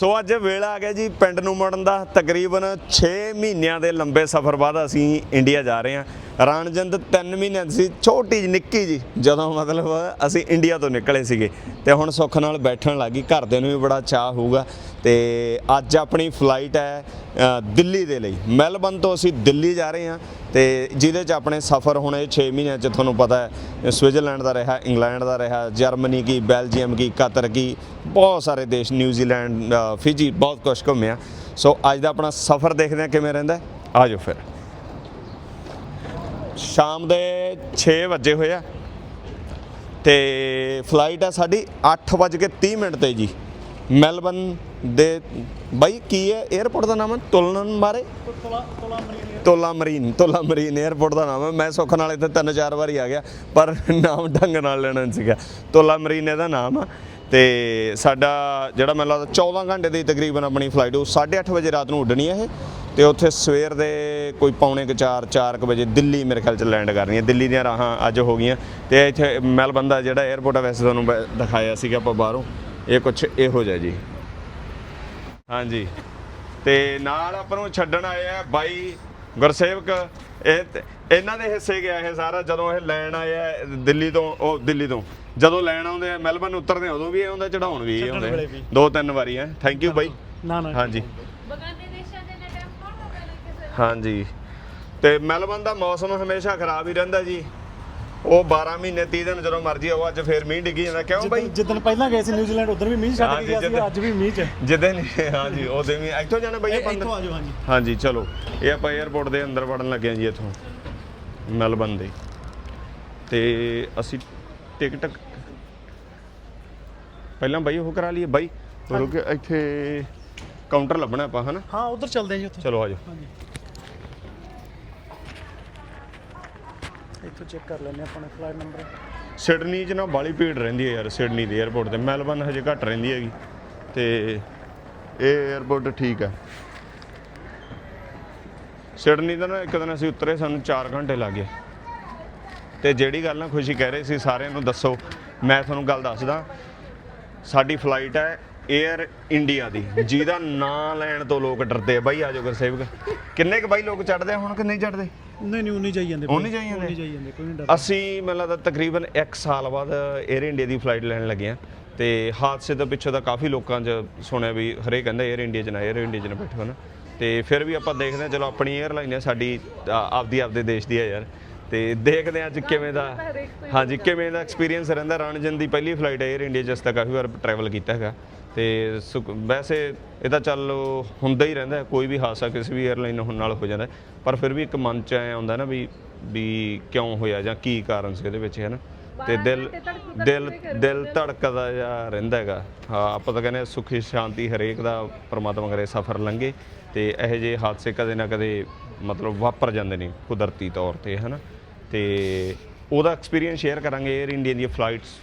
ਸੋ ਅੱਜ ਵੇਲਾ ਆ ਗਿਆ ਜੀ, ਪਿੰਡ ਨੂੰ ਮੁੜਨ ਦਾ। ਤਕਰੀਬਨ 6 ਮਹੀਨਿਆਂ ਦੇ ਲੰਬੇ ਸਫ਼ਰ ਬਾਅਦ ਅਸੀਂ ਇੰਡੀਆ ਜਾ ਰਹੇ ਹਾਂ। ਰਾਣਜਿੰਦ 3 ਮਹੀਨਿਆਂ ਦੀ ਸੀ, ਛੋਟੀ ਜਿਹੀ, ਨਿੱਕੀ ਜੀ ਜਦੋਂ ਮਤਲਬ ਅਸੀਂ ਇੰਡੀਆ ਤੋਂ ਨਿਕਲੇ ਸੀਗੇ ਤੇ ਹੁਣ ਸੁੱਖ ਨਾਲ ਬੈਠਣ ਲੱਗੀ ਘਰਦਿਆਂ ਨੂੰ ਵੀ ਬੜਾ ਚਾਹ ਹੋਊਗਾ। ਤੇ ਅੱਜ ਆਪਣੀ ਫਲਾਈਟ ਹੈ ਦਿੱਲੀ ਦੇ ਲਈ। ਮੈਲਬਨ ਤੋਂ ਅਸੀਂ ਦਿੱਲੀ ਜਾ ਰਹੇ ਹਾਂ ਤੇ ਜਿਹਦੇ 'ਚ ਆਪਣੇ ਸਫ਼ਰ ਹੁਣ ਇਹ 6 ਮਹੀਨਿਆਂ 'ਚ ਤੁਹਾਨੂੰ ਪਤਾ ਹੈ, ਸਵਿਟਜ਼ਰਲੈਂਡ ਦਾ ਰਿਹਾ, ਇੰਗਲੈਂਡ ਦਾ ਰਿਹਾ, ਜਰਮਨੀ ਕੀ, ਬੈਲਜੀਅਮ ਕੀ, ਕਤਰ ਕੀ, ਬਹੁਤ ਸਾਰੇ ਦੇਸ਼, ਨਿਊਜ਼ੀਲੈਂਡ ਫਿਜੀ, ਬਹੁਤ ਕੁਝ ਘੁੰਮਿਆ। ਸੋ ਅੱਜ ਦਾ ਆਪਣਾ ਸਫ਼ਰ ਦੇਖਦੇ ਹਾਂ ਕਿਵੇਂ ਰਹਿੰਦਾ ਆ ਜਾਓ ਫਿਰ। ਸ਼ਾਮ ਦੇ 6 ਵਜੇ ਹੋਏ ਆ। ਤੇ ਫਲਾਈਟ ਆ ਸਾਡੀ 8:30 ਮਿੰਟ ਤੇ ਜੀ। ਮੈਲਬਨ ਦੇ ਬਾਈ, ਕੀ ਹੈ? 에어ਪੋਰਟ ਦਾ ਨਾਮ ਹੈ? ਤੁਲਨਨ ਬਾਰੇ? Tullamarine Tullamarine airport ਦਾ ਨਾਮ ਹੈ। ਮੈਂ ਸੁੱਖ ਨਾਲ ਇੱਥੇ ਤਿੰਨ ਚਾਰ ਵਾਰੀ ਆ ਗਿਆ, ਪਰ ਨਾਮ ਢੰਗ ਨਾਲ ਲੈਣਾ ਨਹੀਂ ਸੀਗਾ। ਤੋਲਾ ਮਰੀਨ ਇਹਦਾ ਨਾਮ ਆ। ਤੇ ਸਾਡਾ ਜਿਹੜਾ ਮੈਨੂੰ ਲੱਗਦਾ 14 ਘੰਟੇ ਦੀ ਤਕਰੀਬਨ ਆਪਣੀ ਫਲਾਈਟ ਉਹ 8:30 ਵਜੇ ਰਾਤ ਨੂੰ ਉੱਡਣੀ ਹੈ ਇਹ। ਤੇ ਉੱਥੇ ਸਵੇਰ ਦੇ ਕੋਈ ਪੌਣੇ ਕੁ 4 4 ਵਜੇ ਦਿੱਲੀ ਮੇਰੇ ਖਿਆਲ ਚ ਲੈਂਡ ਕਰਨੀ ਹੈ ਦਿੱਲੀ ਦੀਆਂ ਰਾਹਾਂ ਅੱਜ ਹੋ ਗਈਆਂ ਤੇ ਇੱਥੇ ਮੈਲਬਨ ਦਾ ਜਿਹੜਾ 에어ਪੋਰਟ ਆ ਵੈਸੇ ਤੁਹਾਨੂੰ ਦਿਖਾਇਆ ਸੀਗਾ ਆਪਾਂ ਬਾਹਰੋਂ। ਇਹ ਕੁਝ ਇਹੋ ਜਿਹਾ ਜੀ। ਹਾਂਜੀ। ਤੇ ਨਾਲ ਆਪਾਂ ਨੂੰ ਛੱਡਣ ਆਏ ਆ ਬਾਈ ਗੁਰਸੇਵਕ। ਇਹ ਇਹਨਾਂ ਦੇ ਹਿੱਸੇ ਗਿਆ ਇਹ ਸਾਰਾ ਜਦੋਂ ਇਹ ਲੈਣ ਆਏ ਆ ਦਿੱਲੀ ਤੋਂ ਉਹ ਦਿੱਲੀ ਤੋਂ। ਜਦੋਂ ਲੈਣ ਆਉਂਦੇ ਆ ਮੈਲਬਨ ਉਤਰਦੇ ਆ ਉਦੋਂ ਵੀ ਇਹ ਹੁੰਦਾ ਚੜਾਉਣ ਵੀ ਇਹ ਹੁੰਦੇ। ਦੋ ਤਿੰਨ ਵਾਰੀ ਹੈ। ਥੈਂਕ ਯੂ ਬਾਈ। ਨਾ ਨਾ ਹਾਂਜੀ ਬਗਾਨੇ ਦੇਸ਼ਾਂ ਦੇ ਨੇ ਟਾਈਮ ਕੌਣ ਹੋ ਗਿਆ ਕਿਸੇ ਹਾਂਜੀ। ਤੇ ਮੈਲਬਨ ਦਾ ਮੌਸਮ ਹਮੇਸ਼ਾ ਖਰਾਬ ਹੀ ਰਹਿੰਦਾ ਜੀ। ਉਹ 12 ਮਹੀਨੇ 30 ਦਿਨ ਜਦੋਂ ਮਰਜ਼ੀ ਆਓ ਅੱਜ ਫੇਰ ਮੀਂਹ ਡਿੱਗੀ ਜਾਂਦਾ। ਕਿਉਂ ਬਾਈ? ਜਿੱਦਣ ਪਹਿਲਾਂ ਗਏ ਸੀ ਨਿਊਜ਼ੀਲੈਂਡ ਉਧਰ ਵੀ ਮੀਂਹ ਛੱਡ ਕੇ ਗਿਆ ਸੀ ਅੱਜ ਵੀ ਮੀਂਹ ਚ। ਜਿੱਦਾਂ ਨਹੀਂ ਹਾਂਜੀ ਉਹਦੇ ਵੀ ਇੱਥੋਂ ਜਾਣਾ ਬਾਈ ਆਪਾਂ? ਇੱਥੋਂ ਆ ਜਾਓ ਹਾਂਜੀ। ਹਾਂਜੀ ਚਲੋ। ਇਹ ਆਪਾਂ 에어ਪੋਰਟ ਦੇ ਅੰਦਰ ਵੜਨ ਲੱਗੇ ਹਾਂ ਜੀ ਇੱਥੋਂ। ਮੈਲਬਨ ਦੇ। ਤੇ ਅਸੀਂ ਟਿਕਟ ਪਹਿਲਾਂ ਬਾਈ ਉਹ ਕਰਾ ਲਈਏ। ਬਾਈ ਰੁਕ ਇੱਥੇ ਕਾਊਂਟਰ ਲੱਭਣਾ ਆਪਾਂ ਹਨਾ? ਹਾਂ ਉਧਰ ਚੱਲਦੇ ਆ ਜੀ ਉੱਥੇ। ਚਲੋ ਆਜੋ ਹਾਂਜੀ। ਇੱਥੋਂ ਚੈੱਕ ਕਰ ਲੈਂਦੇ ਆਪਣਾ ਫਲਾਈਟ ਨੰਬਰ ਸਿਡਨੀ 'ਚ ਨਾ ਬਾਲੀ ਭੀੜ ਰਹਿੰਦੀ ਹੈ ਯਾਰ, ਸਿਡਨੀ ਦੇ 에ਅਰਪੋਰਟ ਤੇ। ਮੈਲਬਨ ਹਜੇ ਘੱਟ ਰਹਿੰਦੀ ਹੈਗੀ। ਤੇ ਇਹ 에ਅਰਪੋਰਟ ਠੀਕ ਹੈ। ਸਿਡਨੀ ਦਾ ਨਾ ਇੱਕ ਦਿਨ ਅਸੀਂ ਉਤਰੇ, ਸਾਨੂੰ 4 ਘੰਟੇ ਲੱਗ ਗਏ। ਤੇ ਜਿਹੜੀ ਗੱਲ ਨਾ ਖੁਸ਼ੀ ਕਹਿ ਰਹੇ ਸੀ, ਸਾਰਿਆਂ ਨੂੰ ਦੱਸੋ। ਮੈਂ ਤੁਹਾਨੂੰ ਗੱਲ ਦੱਸਦਾ। ਸਾਡੀ ਫਲਾਈਟ ਹੈ ਏਅਰ ਇੰਡੀਆ ਦੀ। ਜਿਹਦਾ ਨਾਂ ਲੈਣ ਤੋਂ ਲੋਕ ਡਰਦੇ ਆ। ਬਾਈ ਆਜੋ ਗੁਰਸੇਵਕ। ਕਿੰਨੇ ਕੁ ਬਾਈ ਲੋਕ ਚੜਦੇ ਹੁਣ ਕਿ ਨਹੀਂ ਚੜਦੇ ਨਹੀਂ ਨਹੀਂ ਉਨੀ ਜਾਈ ਜਾਂਦੇ। ਉਨੀ ਜਾਈ ਜਾਂਦੇ? ਕੋਈ ਨਹੀਂ ਡਰ ਅਸੀਂ ਮੈਨੂੰ ਲੱਗਦਾ ਤਕਰੀਬਨ 1 ਸਾਲ ਬਾਅਦ ਏਅਰ ਇੰਡੀਆ ਦੀ ਫਲਾਈਟ ਲੈਣ ਲੱਗੇ ਆ। ਤੇ ਹਾਦਸੇ ਤੋਂ ਪਿੱਛੇ ਤਾਂ ਕਾਫੀ ਲੋਕਾਂ 'ਚ ਸੁਣਿਆ ਵੀ ਹਰੇ ਕਹਿੰਦਾ ਏਅਰ ਇੰਡੀਆ 'ਚ ਨਾ ਏਅਰ ਇੰਡੀਆ 'ਚ ਨਾ ਬੈਠੋ ਨਾ। ਤੇ ਫਿਰ ਵੀ ਆਪਾਂ ਦੇਖਦੇ ਆ ਚਲੋ ਆਪਣੀ 에ਅਰਲਾਈਨ ਆ ਸਾਡੀ ਆਪਦੀ ਆਪਦੇ ਦੇਸ਼ ਦੀ ਹੈ ਯਾਰ। ਤੇ ਦੇਖਦੇ ਹਾਂ ਅੱਜ ਕਿਵੇਂ ਦਾ ਹਾਂਜੀ ਕਿਵੇਂ ਦਾ ਐਕਸਪੀਰੀਅੰਸ ਰਹਿੰਦਾ। ਰਣਜਨ ਦੀ ਪਹਿਲੀ ਫਲਾਈਟ ਹੈ 에ਅਰ ਇੰਡੀਆ ਅਸੀਂ ਤਾਂ ਕਾਫੀ ਵਾਰ ਟਰੈਵਲ ਕੀਤਾ ਹੈਗਾ। ਤੇ ਸੁਖ- ਵੈਸੇ ਇਹ ਤਾਂ ਚੱਲ ਹੁੰਦਾ ਹੀ ਰਹਿੰਦਾ ਹੈ, ਕੋਈ ਵੀ ਹਾਦਸਾ ਕਿਸੇ ਵੀ 에ਅਰਲਾਈਨ ਨਾਲ ਹੋ ਜਾਂਦਾ ਹੈ। ਪਰ ਫਿਰ ਵੀ ਇੱਕ ਮਨ 'ਚ ਐ ਆਉਂਦਾ ਨਾ ਵੀ ਵੀ ਕਿਉਂ ਹੋਇਆ ਜਾਂ ਕੀ ਕਾਰਨ ਸੀ ਇਹਦੇ ਵਿੱਚ ਹੈ ਨਾ? ਤੇ ਦਿਲ ਦਿਲ ਦਿਲ ਧੜਕਦਾ ਜਾਂ ਰਹਿੰਦਾ ਹੈਗਾ। ਹਾਂ ਆਪਾਂ ਤਾਂ ਕਹਿੰਦੇ ਹਾਂ ਸੁਖੀ ਸ਼ਾਂਤੀ ਹਰੇਕ ਦਾ ਪ੍ਰਮਾਤਮਾ ਕਰੇ ਸਫਰ ਲੰਘੇ। ਤੇ ਇਹੋ ਜਿਹੇ ਹਾਦਸੇ ਕਦੇ ਨਾ ਕਦੇ ਮਤਲਬ ਵਾਪਰ ਜਾਂਦੇ ਨੇ ਕੁਦਰਤੀ ਤੌਰ ਤੇ ਹਨਾ ਤੇ ਉਹਦਾ ਐਕਸਪੀਰੀਅੰਸ ਸ਼ੇਅਰ ਕਰਾਂਗੇ 에ਅਰ ਇੰਡੀਆ ਦੀਆਂ ਫਲਾਈਟਸ